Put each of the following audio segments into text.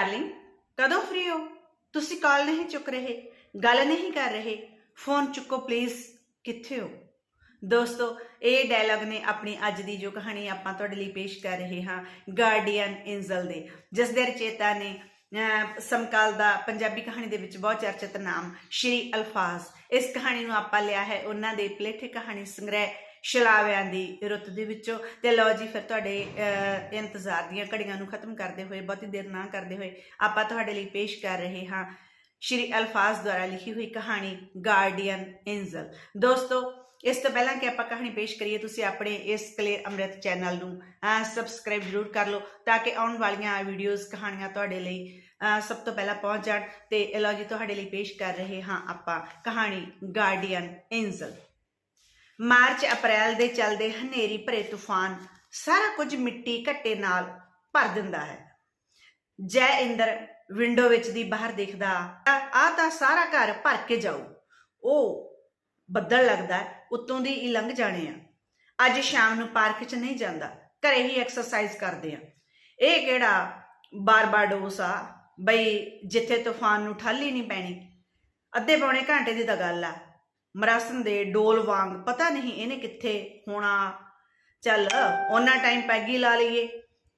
Darling ਕਦੋਂ free ਹੋ? ਤੁਸੀਂ ਕਾਲ ਨਹੀਂ ਚੁੱਕ ਰਹੇ ਗੱਲ ਨਹੀਂ ਕਰ ਰਹੇ ਫੋਨ ਚੁੱਕੋ ਪਲੀਜ਼ ਕਿੱਥੇ ਹੋ? ਦੋਸਤੋ ਇਹ ਡਾਇਲੌਗ ਨੇ ਆਪਣੀ ਅੱਜ ਦੀ ਜੋ ਕਹਾਣੀ ਆਪਾਂ ਤੁਹਾਡੇ ਲਈ ਪੇਸ਼ ਕਰ ਰਹੇ ਹਾਂ ਗਾਰਡੀਅਨ ਇੰਜ਼ਲ ਦੇ ਜਿਸ ਦੇ ਰਚੇਤਾ ਨੇ ਅਹ, ਸਮਕਾਲ ਦਾ ਪੰਜਾਬੀ ਕਹਾਣੀ ਦੇ ਵਿੱਚ ਬਹੁਤ ਚਰਚਿਤ ਨਾਮ ਸ਼੍ਰੀ ਅਲਫਾਜ਼। ਇਸ ਕਹਾਣੀ ਨੂੰ ਆਪਾਂ ਲਿਆ ਹੈ ਉਹਨਾਂ ਦੇ ਪਲੇਠੇ ਕਹਾਣੀ ਸੰਗ੍ਰਹਿ ਸ਼ਲਾਵਿਆਂ ਦੀ ਰੁੱਤ ਦੇ ਵਿੱਚੋਂ। ਤੇ ਲਓ ਜੀ, ਫਿਰ ਤੁਹਾਡੇ ਇੰਤਜ਼ਾਰ ਦੀਆਂ ਘੜੀਆਂ ਨੂੰ ਖਤਮ ਕਰਦੇ ਹੋਏ, ਬਹੁਤੀ ਦੇਰ ਨਾ ਕਰਦੇ ਹੋਏ, ਆਪਾਂ ਤੁਹਾਡੇ ਲਈ ਪੇਸ਼ ਕਰ ਰਹੇ ਹਾਂ ਸ਼੍ਰੀ ਅਲਫਾਜ਼ ਦੁਆਰਾ ਲਿਖੀ ਹੋਈ ਕਹਾਣੀ ਗਾਰਡੀਅਨ ਇੰਜ਼ਲ ਦੋਸਤੋ, ਇਸ ਤੋਂ ਪਹਿਲਾਂ ਕਿ ਆਪਾਂ ਕਹਾਣੀ ਪੇਸ਼ ਕਰੀਏ, ਤੁਸੀਂ ਆਪਣੇ ਇਸ ਕਲੇਰ ਅੰਮ੍ਰਿਤ ਚੈਨਲ ਨੂੰ ਸਬਸਕ੍ਰਾਈਬ ਜ਼ਰੂਰ ਕਰ ਲਓ ਤਾਂ ਕਿ ਆਉਣ ਵਾਲੀਆਂ ਵੀਡੀਓਜ਼ ਕਹਾਣੀਆਂ ਤੁਹਾਡੇ ਲਈ ਸਭ ਤੋਂ ਪਹਿਲਾਂ ਪਹੁੰਚ ਜਾਣ। ਤੇ ਇਹ ਲਓ ਜੀ, ਤੁਹਾਡੇ ਲਈ ਪੇਸ਼ ਕਰ ਰਹੇ ਹਾਂ ਆਪਾਂ ਕਹਾਣੀ ਗਾਰਡੀਅਨ ਇੰਜ਼ਲ ਮਾਰਚ ਅਪ੍ਰੈਲ ਦੇ ਚੱਲਦੇ ਹਨੇਰੀ ਭਰੇ ਤੂਫਾਨ ਸਾਰਾ ਕੁਝ ਮਿੱਟੀ ਘੱਟੇ ਨਾਲ ਭਰ ਦਿੰਦਾ ਹੈ। ਜੈ ਇੰਦਰ ਵਿੰਡੋ ਵਿੱਚ ਦੀ ਬਾਹਰ ਦੇਖਦਾ ਆ ਤਾਂ ਸਾਰਾ ਘਰ ਭਰ ਕੇ ਜਾਊ। ਉਹ ਬੱਦਲ ਲੱਗਦਾ ਹੈ, ਉੱਤੋਂ ਦੀ ਹੀ ਲੰਘ ਜਾਣੇ ਆ। ਅੱਜ ਸ਼ਾਮ ਨੂੰ ਪਾਰਕ 'ਚ ਨਹੀਂ ਜਾਂਦਾ ਘਰੇ ਹੀ ਐਕਸਰਸਾਈਜ਼ ਕਰਦੇ ਆ। ਇਹ ਕਿਹੜਾ ਬਾਰਬਾਡੋਸ ਆ? ਬਈ ਜਿੱਥੇ ਤੂਫਾਨ ਨੂੰ ਠੱਲ ਹੀ ਨਹੀਂ ਪੈਣੀ। ਅੱਧੇ ਪੌਣੇ ਘੰਟੇ ਦੀ ਤਾਂ ਗੱਲ ਆ। ਮਰਾਸਨ ਦੇ ਡੋਲ ਵਾਂਗ, ਪਤਾ ਨਹੀਂ ਇਹਨੇ ਕਿੱਥੇ ਹੋਣਾ। ਚੱਲ ਉਹਨਾਂ ਟਾਈਮ ਪੈਗੀ ਲਾ ਲਈਏ।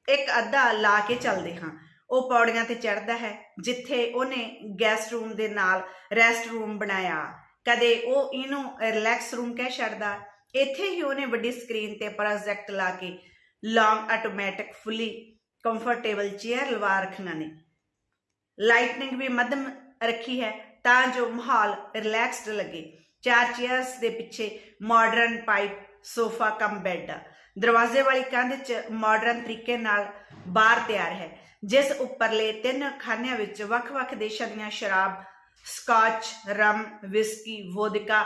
ਇੱਕ ਅੱਧਾ ਲਾ ਕੇ ਚੱਲਦੇ ਹਾਂ। ਉਹ ਪੌੜੀਆਂ ਤੇ ਚੜਦਾ ਹੈ, ਜਿੱਥੇ ਉਹਨੇ ਗੈਸਟ ਰੂਮ ਦੇ ਨਾਲ ਰੈਸਟ ਰੂਮ ਬਣਾਇਆ। ਕਦੇ ਉਹ ਇਹਨੂੰ ਰਿਲੈਕਸ ਰੂਮ ਕਹਿ ਛੱਡਦਾ। ਇੱਥੇ ਹੀ ਉਹਨੇ ਵੱਡੀ ਸਕਰੀਨ ਤੇ ਪ੍ਰੋਜੈਕਟ ਲਾ ਕੇ long automatic fully comfortable chair ਲਵਾ ਰੱਖੀਆਂ ਨੇ। ਲਾਈਟਨਿੰਗ ਵੀ ਮੱਧਮ ਰੱਖੀ ਹੈ, ਤਾਂ ਜੋ ਮਾਹੌਲ ਰਿਲੈਕਸਡ ਲੱਗੇ। ਚਾਰ ਚੇਅਰਸ ਦੇ ਪਿੱਛੇ modern pipe sofa cum bed. ਦਰਵਾਜ਼ੇ ਵਾਲੀ ਕੰਧ 'ਚ ਮਾਡਰਨ ਤਰੀਕੇ ਨਾਲ ਬਾਰ ਤਿਆਰ ਹੈ, ਜਿਸ ਉੱਪਰਲੇ ਤਿੰਨ ਖਾਨਿਆਂ ਵਿੱਚ ਵੱਖ-ਵੱਖ ਦੇਸ਼ਾਂ ਦੀਆਂ ਸ਼ਰਾਬ ਸਕਾਚ ਰਮ ਵਿਸਕੀ ਵੋਦਕਾ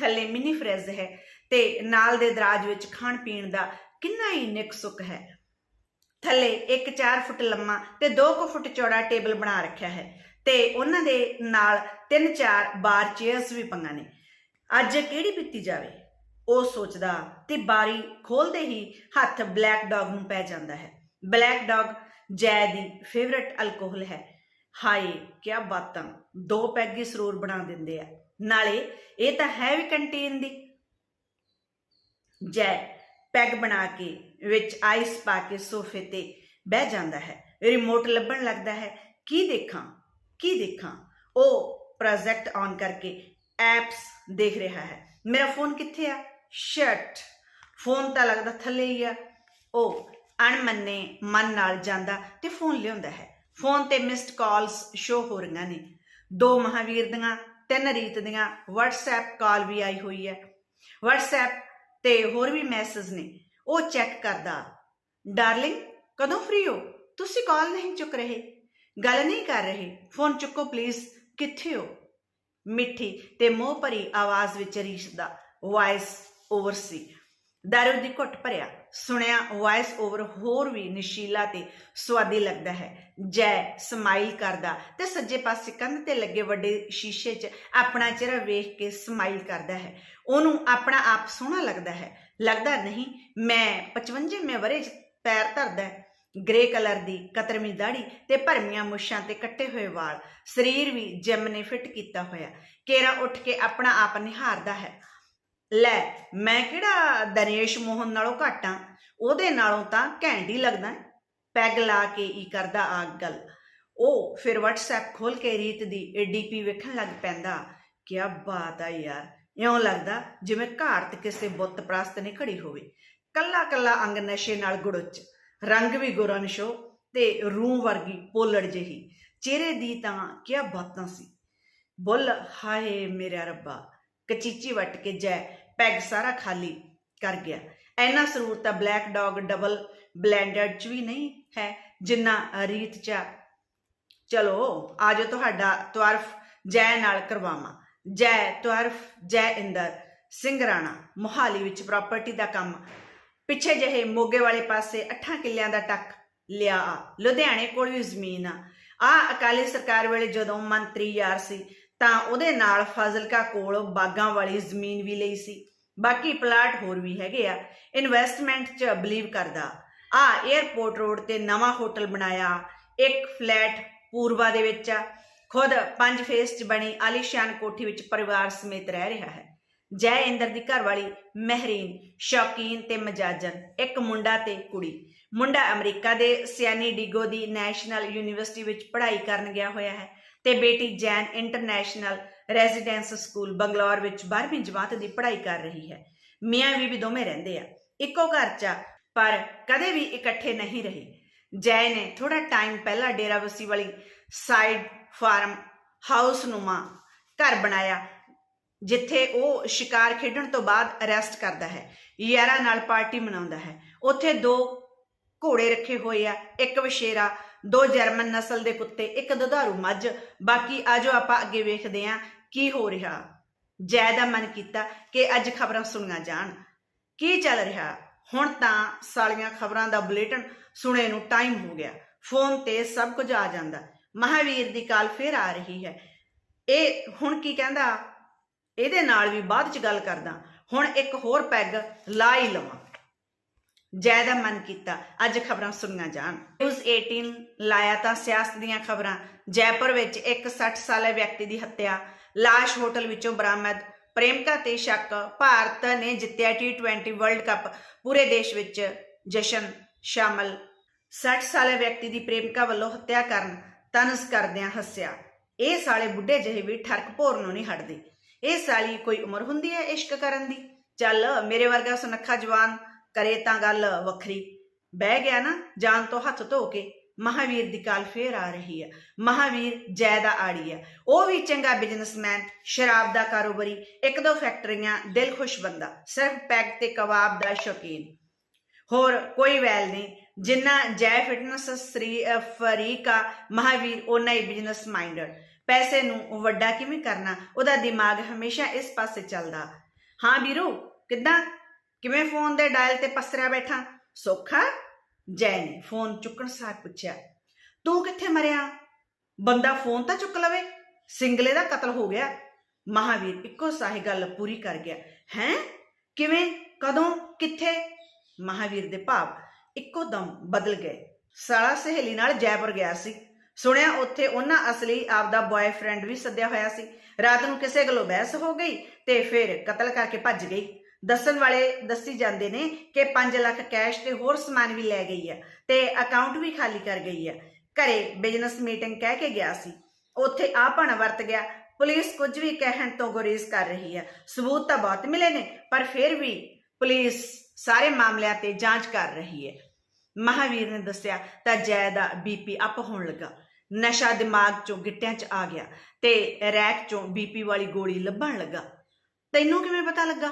ਥੱਲੇ ਮਿਨੀ ਫ੍ਰਿਜ ਹੈ ਤੇ ਨਾਲ ਦੇ ਦਰਾਜ ਵਿੱਚ ਖਾਣ ਪੀਣ ਦਾ ਕਿੰਨਾ ਹੀ ਨਿਕ ਸੁੱਕ ਹੈ। ਥੱਲੇ ਇੱਕ 4 ਫੁੱਟ ਲੰਮਾ ਤੇ 2 ਕੁ ਫੁੱਟ ਚੌੜਾ ਟੇਬਲ ਬਣਾ ਰੱਖਿਆ ਹੈ ਤੇ ਉਹਨਾਂ ਦੇ ਨਾਲ ਤਿੰਨ ਚਾਰ ਬਾਰ ਚੇਅਰਸ ਵੀ ਪੰਗਾ ਨੇ। ਅੱਜ ਕਿਹੜੀ ਪੀਤੀ ਜਾਵੇ? ਉਹ ਸੋਚਦਾ ਤੇ ਬਾਰੀ ਖੋਲਦੇ ਹੀ ਹੱਥ ਬਲੈਕ ਡੌਗ ਨੂੰ ਪੈ ਜਾਂਦਾ ਹੈ। ਬਲੈਕ ਡੌਗ ਜੈ ਦੀ ਫੇਵਰਿਟ ਅਲਕੋਹਲ ਹੈ। ਹਾਏ ਕੀ ਬਾਤਾਂ। ਦੋ ਪੈਗੀ ਸਰੂਰ ਬਣਾ ਦਿੰਦੇ ਆ। ਨਾਲੇ ਇਹ ਤਾਂ ਹੈ ਵੀ ਕੰਟੇਨ ਦੀ। ਜੈ ਪੈਗ ਬਣਾ ਕੇ ਵਿੱਚ ਆਈਸ ਪਾ ਕੇ ਸੋਫੇ ਤੇ ਬਹਿ ਜਾਂਦਾ ਹੈ। ਰਿਮੋਟ ਲੱਭਣ ਲੱਗਦਾ ਹੈ। ਕੀ ਦੇਖਾਂ? ਕੀ ਦੇਖਾਂ? ਉਹ ਪ੍ਰੋਜੈਕਟ ਔਨ ਕਰਕੇ ਐਪਸ ਦੇਖ ਰਿਹਾ ਹੈ। ਮੇਰਾ ਫੋਨ ਕਿੱਥੇ ਆ? ਸ਼ਰਟ ਫੋਨ ਤਾਂ ਲੱਗਦਾ ਥੱਲੇ ਹੀ ਆ। ਉਹ ਅਣਮੰਨੇ ਮਨ ਨਾਲ ਜਾਂਦਾ ਤੇ ਫੋਨ ਲਿਆਉਂਦਾ ਹੈ। ਫੋਨ ਤੇ ਮਿਸਡ ਕਾਲਸ ਸ਼ੋ ਹੋ ਰਹੀਆਂ ਨੇ। ਦੋ ਮਹਾਵੀਰ ਦੀਆਂ, ਤਿੰਨ ਰੀਤ ਦੀਆਂ WhatsApp ਕਾਲ ਵੀ ਆਈ ਹੋਈ ਹੈ। WhatsApp ਤੇ ਹੋਰ ਵੀ ਮੈਸੇਜ ਨੇ। ਉਹ ਚੈੱਕ ਕਰਦਾ। ਡਾਰਲਿੰਗ ਕਦੋਂ ਫ੍ਰੀ ਹੋ? ਤੁਸੀਂ ਕਾਲ ਨਹੀਂ ਚੁੱਕ ਰਹੇ। ਗੱਲ ਨਹੀਂ ਕਰ ਰਹੇ। ਫੋਨ ਚੁੱਕੋ ਪਲੀਜ਼ ਕਿੱਥੇ ਹੋ? ਮਿੱਠੀ ਤੇ ਮੋਹ ਭਰੀ ਆਵਾਜ਼ ਵਿੱਚ ਰੀਸ਼ਦਾ ਵਾਇਸ ਓਵਰ ਸੀ। ਦਾਰੂ ਦੀ ਘੁੱਟ ਭਰਿਆ। ਸੁਣਿਆ ਵਾਇਸ ਓਵਰ ਹੋਰ ਵੀ ਨਸ਼ੀਲਾ ਤੇ ਸਵਾਦੀ ਲੱਗਦਾ ਹੈ। ਜੈ ਸਮਾਈਲ ਕਰਦਾ ਤੇ ਸੱਜੇ ਪਾਸੇ ਕੰਧ ਤੇ ਲੱਗੇ ਵੱਡੇ ਸ਼ੀਸ਼ੇ 'ਚ ਆਪਣਾ ਚਿਹਰਾ ਵੇਖ ਕੇ ਸਮਾਈਲ ਕਰਦਾ ਹੈ। ਉਹਨੂੰ ਆਪਣਾ ਆਪ ਸੋਹਣਾ ਲੱਗਦਾ ਹੈ। ਲੱਗਦਾ ਨਹੀਂ, ਮੈਂ 55ਵੇਂ ਵਰੇ 'ਚ ਪੈਰ ਧਰਦਾ ਹੈ। ਗ੍ਰੇ ਕਲਰ ਦੀ ਕਤਰਮੀ ਦਾੜੀ ਤੇ ਭਰਮੀਆਂ ਮੁੱਛਾਂ ਤੇ ਕੱਟੇ ਹੋਏ ਵਾਲ। ਸਰੀਰ ਵੀ ਜਿਮ ਨੇ ਫਿੱਟ ਕੀਤਾ ਹੋਇਆ। ਕੇਰਾ ਉੱਠ ਕੇ ਆਪਣਾ ਆਪ ਨਿਹਾਰਦਾ ਹੈ। ਲੈ, ਮੈਂ ਕਿਹੜਾ ਦਨੇਸ਼ ਮੋਹਨ ਨਾਲੋਂ ਘਾਟਾਂ ਉਹਦੇ ਨਾਲੋਂ ਤਾਂ ਘੈਂਟ ਹੀ ਲੱਗਦਾ ਪੈਗ ਲਾ ਕੇ ਹੀ ਕਰਦਾ ਆ ਗੱਲ। ਉਹ ਫਿਰ WhatsApp ਖੋਲ ਕੇ ਰੀਤ ਦੀ ਡੀਪੀ ਵੇਖਣ ਲੱਗ ਪੈਂਦਾ। ਕੀ ਬਾਤ ਆ ਯਾਰ। ਇਉਂ ਲੱਗਦਾ ਜਿਵੇਂ ਘਾਰਤ ਕਿਸੇ ਬੁੱਤ ਪ੍ਰਸਤ ਨੇ ਖੜੀ ਹੋਵੇ। ਕੱਲਾ ਕੱਲਾ ਅੰਗ ਨਸ਼ੇ ਨਾਲ ਗੁੜੁੱਚ। ਰੰਗ ਵੀ ਗੋਰਾ ਤੇ ਰੂਹ ਵਰਗੀ ਪੋਲੜ ਜਿਹੀ। ਚਿਹਰੇ ਦੀ ਤਾਂ ਕੀ ਬਾਤਾਂ ਸੀ। ਬੁੱਲ, ਹਾਏ ਮੇਰਾ ਰੱਬਾ, ਕਚੀਚੀ ਵੱਟ ਕੇ ਜੈ, ਪੈਗ ਸਾਰਾ ਖਾਲੀ ਕਰ ਗਿਆ। ਐਨਾ ਸਰੂਰ ਤਾਂ ਬਲੈਕ ਡੌਗ ਡਬਲ ਬਲੈਂਡਡ ਚ ਵੀ ਨਹੀਂ ਹੈ, ਜਿੰਨਾ ਰੀਤ ਚ ਚਲੋ, ਆਜੋ ਤੁਹਾਡਾ ਤਵਰਫ ਜੈ ਨਾਲ ਕਰਵਾਵਾਂ। ਜੈ ਤਵਰਫ ਜੈ ਇੰਦਰ, ਸਿੰਘ ਰਾਣਾ, ਮੋਹਾਲੀ ਵਿੱਚ ਪ੍ਰਾਪਰਟੀ ਦਾ ਕੰਮ ਪਿੱਛੇ ਜਿਹੇ ਮੋਗੇ ਵਾਲੇ ਪਾਸੇ 8 ਕਿੱਲਿਆਂ ਦਾ ਟੱਕ ਲਿਆ ਆ। ਲੁਧਿਆਣੇ ਕੋਲ ਵੀ ਜ਼ਮੀਨ ਆ। ਆ ਅਕਾਲੀ ਸਰਕਾਰ ਵੇਲੇ ਜਦੋਂ ਮੰਤਰੀ ਯਾਰ ਸੀ, ਤਾਂ ਉਹਦੇ ਨਾਲ ਫਾਜ਼ਿਲਕਾ ਕੋਲ ਬਾਗਾਂ ਵਾਲੀ ਜ਼ਮੀਨ ਵੀ ਲਈ ਸੀ। ਬਾਕੀ ਪਲਾਟ ਹੋਰ ਵੀ ਹੈਗੇ ਆ। ਇਨਵੈਸਟਮੈਂਟ 'ਚ ਬਲੀਵ ਕਰਦਾ। ਆ 에ਅਰਪੋਰਟ ਰੋਡ ਤੇ ਨਵਾਂ ਹੋਟਲ ਬਣਾਇਆ। ਇੱਕ ਫਲੈਟ ਪੂਰਬਾ ਦੇ ਵਿੱਚ ਆ। ਖੁਦ ਪੰਜ ਫੇਸ 'ਚ ਬਣੀ ਆਲੀਸ਼ਾਨ ਕੋਠੀ ਵਿੱਚ ਪਰਿਵਾਰ ਸਮੇਤ ਰਹਿ ਰਿਹਾ ਹੈ। ਜੈ ਇੰਦਰ ਦੀ ਘਰਵਾਲੀ ਮਹਿਰੀਨ, ਸ਼ੌਕੀਨ ਤੇ ਮਜਾਜਨ, ਇੱਕ ਮੁੰਡਾ ਤੇ ਕੁੜੀ। ਮੁੰਡਾ ਅਮਰੀਕਾ ਦੇ ਸਿਆਨੀ ਡਿਗੋ ਦੀ ਨੈਸ਼ਨਲ ਯੂਨੀਵਰਸਿਟੀ ਵਿੱਚ ਪੜ੍ਹਾਈ ਕਰਨ ਗਿਆ ਹੋਇਆ ਹੈ ਤੇ ਬੇਟੀ Jain international residence school Bangalore ਵਿੱਚ 12ਵੀਂ ਜਮਾਤ ਦੀ ਪੜ੍ਹਾਈ ਕਰ ਰਹੀ ਹੈ। ਮੀਆਂ ਬੀਬੀ ਦੋਵੇਂ ਰਹਿੰਦੇ ਆ। ਇੱਕੋ ਘਰ 'ਚ ਪਰ ਕਦੇ ਵੀ ਇਕੱਠੇ ਨਹੀਂ ਰਹੇ। ਜੈ ਨੇ ਥੋੜਾ ਟਾਈਮ ਪਹਿਲਾਂ ਡੇਰਾਬੱਸੀ ਵਾਲੀ ਸਾਈਡ ਫਾਰਮ ਹਾਊਸ ਨੂੰ ਮਾਂ ਘਰ ਬਣਾਇਆ। ਜਿੱਥੇ ਉਹ ਸ਼ਿਕਾਰ ਖੇਡਣ ਤੋਂ ਬਾਅਦ ਅਰੈਸਟ ਕਰਦਾ ਹੈ, ਯਾਰਾਂ ਨਾਲ ਪਾਰਟੀ ਮਨਾਉਂਦਾ ਹੈ। ਉੱਥੇ ਦੋ ਘੋੜੇ ਰੱਖੇ ਹੋਏ ਆ, ਇੱਕ ਵਸ਼ੇਰਾ ਦੋ ਜਰਮਨ ਨਸਲ ਦੇ ਕੁੱਤੇ, ਇੱਕ ਦੁਧਾਰੂ ਮੱਝ। ਬਾਕੀ ਆਜੋ ਆਪਾਂ ਅੱਗੇ ਵੇਖਦੇ ਹਾਂ ਕੀ ਹੋ ਰਿਹਾ। ਜੈ ਦਾ ਮਨ ਕੀਤਾ ਕਿ ਅੱਜ ਖਬਰਾਂ ਸੁਣੀਆਂ ਜਾਣ। ਕੀ ਚੱਲ ਰਿਹਾ? ਹੁਣ ਤਾਂ ਸਾਲੀਆਂ ਖਬਰਾਂ ਦਾ ਬੁਲੇਟਿਨ ਸੁਣੇ ਨੂੰ ਟਾਈਮ ਹੋ ਗਿਆ। ਫੋਨ ਤੇ ਸਭ ਕੁਝ ਆ ਜਾਂਦਾ। ਮਹਾਵੀਰ ਦੀ ਕਾਲ ਫੇਰ ਆ ਰਹੀ ਹੈ। ਇਹ ਹੁਣ ਕੀ ਕਹਿੰਦਾ? ਇਹਦੇ ਨਾਲ ਵੀ ਬਾਅਦ ਚ ਗੱਲ ਕਰਦਾ। ਹੁਣ ਇੱਕ ਹੋਰ ਪੈਗ ਲਾ ਹੀ ਲਵਾਂ। ਜੈ ਦਾ ਮਨ ਕੀਤਾ, ਅੱਜ ਖਬਰਾਂ ਸੁਣੀਆਂ ਜਾਣ। ਨਿਊਜ਼ 18 ਲਾਇਆ ਤਾਂ ਸਿਆਸਤ ਦੀਆਂ ਖਬਰਾਂ। ਜੈਪੁਰ ਵਿੱਚ ਇੱਕ 60 ਸਾਲੇ ਵਿਅਕਤੀ ਦੀ ਹੱਤਿਆ। ਲਾਸ਼ ਹੋਟਲ ਵਿੱਚੋਂ ਬਰਾਮਦ। ਪ੍ਰੇਮਕਾ ਤੇ ਸ਼ੱਕ। ਭਾਰਤ ਨੇ ਜਿੱਤਿਆ ਟੀ20 ਵਰਲਡ ਕੱਪ ਪੂਰੇ ਦੇਸ਼ ਵਿੱਚ ਜਸ਼ਨ ਸ਼ਾਮਲ। 60 ਸਾਲੇ ਵਿਅਕਤੀ ਦੀ ਪ੍ਰੇਮਿਕਾ ਵੱਲੋਂ ਹੱਤਿਆ ਕਰਨ ਤਨਸ ਕਰਦਿਆਂ ਹੱਸਿਆ। ਇਹ ਸਾਲੇ ਬੁੱਢੇ ਜਿਹੇ ਵੀ ਠਰਕ ਭੋਰ ਨੂੰ ਨਹੀਂ ਹਟਦੇ। ਇਹ ਸਾਲੀ ਕੋਈ ਉਮਰ ਹੁੰਦੀ ਹੈ ਇਸ਼ਕ ਕਰਨ ਦੀ? ਚੱਲ ਮੇਰੇ ਵਰਗਾ ਸੁਨੱਖਾ ਜਵਾਨ ਕਰੇ ਤਾਂ ਗੱਲ ਵੱਖਰੀ। ਬਹਿ ਗਿਆ ਨਾ, ਜਾਨ ਤੋਂ ਹੱਥ ਧੋ ਕੇ, ਮਹਾਵੀਰ ਦੀ ਕਾਲ ਫੇਰ ਆ ਰਹੀ ਹੈ। ਮਹਾਵੀਰ ਜੈ ਦਾ ਆੜੀ ਹੈ। ਉਹ ਵੀ ਚੰਗਾ ਬਿਜ਼ਨਸਮੈਨ ਸ਼ਰਾਬ ਦਾ ਕਾਰੋਬਾਰੀ, ਇੱਕ ਦੋ ਫੈਕਟਰੀਆਂ, ਦਿਲ ਖੁਸ਼ ਬੰਦਾ, ਸਿਰਫ ਪੈਗ ਤੇ ਕਬਾਬ ਦਾ ਸ਼ੌਕੀਨ। ਹੋਰ ਕੋਈ ਵੈਲ ਨਹੀਂ, ਜਿੰਨਾ ਜੈ ਫਿਟਨੈਸ ਫਰੀਕਾ, ਮਹਾਵੀਰ ਉਹਨਾਂ ਹੀ ਬਿਜ਼ਨਸ ਮਾਈਂਡਡ ਪੈਸੇ ਨੂੰ ਵੱਡਾ ਕਿਵੇਂ ਕਰਨਾ, ਉਹਦਾ ਦਿਮਾਗ ਹਮੇਸ਼ਾ ਇਸ ਪਾਸੇ ਚੱਲਦਾ। ਹਾਂ ਵੀਰੂ, ਕਿੱਦਾਂ? ਕਿਵੇਂ ਫੋਨ ਦੇ ਡਾਇਲ ਤੇ ਪਸਰਿਆ ਬੈਠਾ? ਸੌਖਾ? ਜੈ ਨੇ ਫੋਨ ਚੁੱਕਣ ਸਾਰ ਪੁੱਛਿਆ। ਤੂੰ ਕਿੱਥੇ ਮਰਿਆ? ਬੰਦਾ ਫੋਨ ਤਾਂ ਚੁੱਕ ਲਵੇ। ਸਿੰਗਲੇ ਦਾ ਕਤਲ ਹੋ ਗਿਆ। ਮਹਾਵੀਰ ਇੱਕੋ ਸਾਹੀ ਗੱਲ ਪੂਰੀ ਕਰ ਗਿਆ। ਹੈ? ਕਿਵੇਂ? ਕਦੋਂ? ਕਿੱਥੇ? ਮਹਾਵੀਰ ਦੇ ਭਾਵ ਇੱਕੋ ਦਮ ਬਦਲ ਗਏ। ਸਾਲਾ ਸਹੇਲੀ ਨਾਲ ਜੈਪੁਰ ਗਿਆ ਸੀ। ਸੁਣਿਆ ਉੱਥੇ ਉਹਨਾਂ ਅਸਲੀ ਆਪਦਾ ਬॉयਫ੍ਰੈਂਡ ਵੀ ਸੱਦਿਆ ਹੋਇਆ ਸੀ। ਰਾਤ ਨੂੰ ਕਿਸੇ ਗੱਲੋਂ ਬਹਿਸ ਹੋ ਗਈ ਤੇ ਫਿਰ ਕਤਲ ਕਰਕੇ ਭੱਜ ਗਈ। ਦੱਸਣ ਵਾਲੇ ਦੱਸੀ ਜਾਂਦੇ ਨੇ ਕਿ 5 ਲੱਖ ਕੈਸ਼ ਤੇ ਹੋਰ ਸਮਾਨ ਵੀ ਲੈ ਗਈ ਹੈ ਤੇ ਅਕਾਊਂਟ ਵੀ ਖਾਲੀ ਕਰ ਗਈ ਹੈ ਘਰੇ ਬਿਜ਼ਨਸ ਮੀਟਿੰਗ ਕਹਿ ਕੇ ਗਿਆ ਸੀ। ਉੱਥੇ ਆ ਭਾਣਾ ਵਰਤ ਗਿਆ। ਪੁਲਿਸ ਕੁਝ ਵੀ ਕਹਿਣ ਤੋਂ ਗੁਰੇਜ਼ ਕਰ ਰਹੀ ਹੈ ਸਬੂਤ ਤਾਂ ਬਹੁਤ ਮਿਲੇ ਨੇ, ਪਰ ਫਿਰ ਵੀ ਪੁਲਿਸ ਸਾਰੇ ਮਾਮਲਿਆਂ ਤੇ ਜਾਂਚ ਕਰ ਰਹੀ ਹੈ। ਮਹਾਵੀਰ ਨੇ ਦੱਸਿਆ, ਤਾਂ ਜੈ ਦਾ ਬੀਪੀ ਅਪ ਹੋਣ ਲੱਗਾ। ਨਸ਼ਾ ਦਿਮਾਗ ਚੋਂ ਗਿੱਟਿਆਂ 'ਚ ਆ ਗਿਆ ਤੇ ਰੈਕ ਚੋਂ ਬੀਪੀ ਵਾਲੀ ਗੋਲੀ ਲੱਭਣ ਲੱਗਾ। ਤੈਨੂੰ ਕਿਵੇਂ ਪਤਾ ਲੱਗਾ?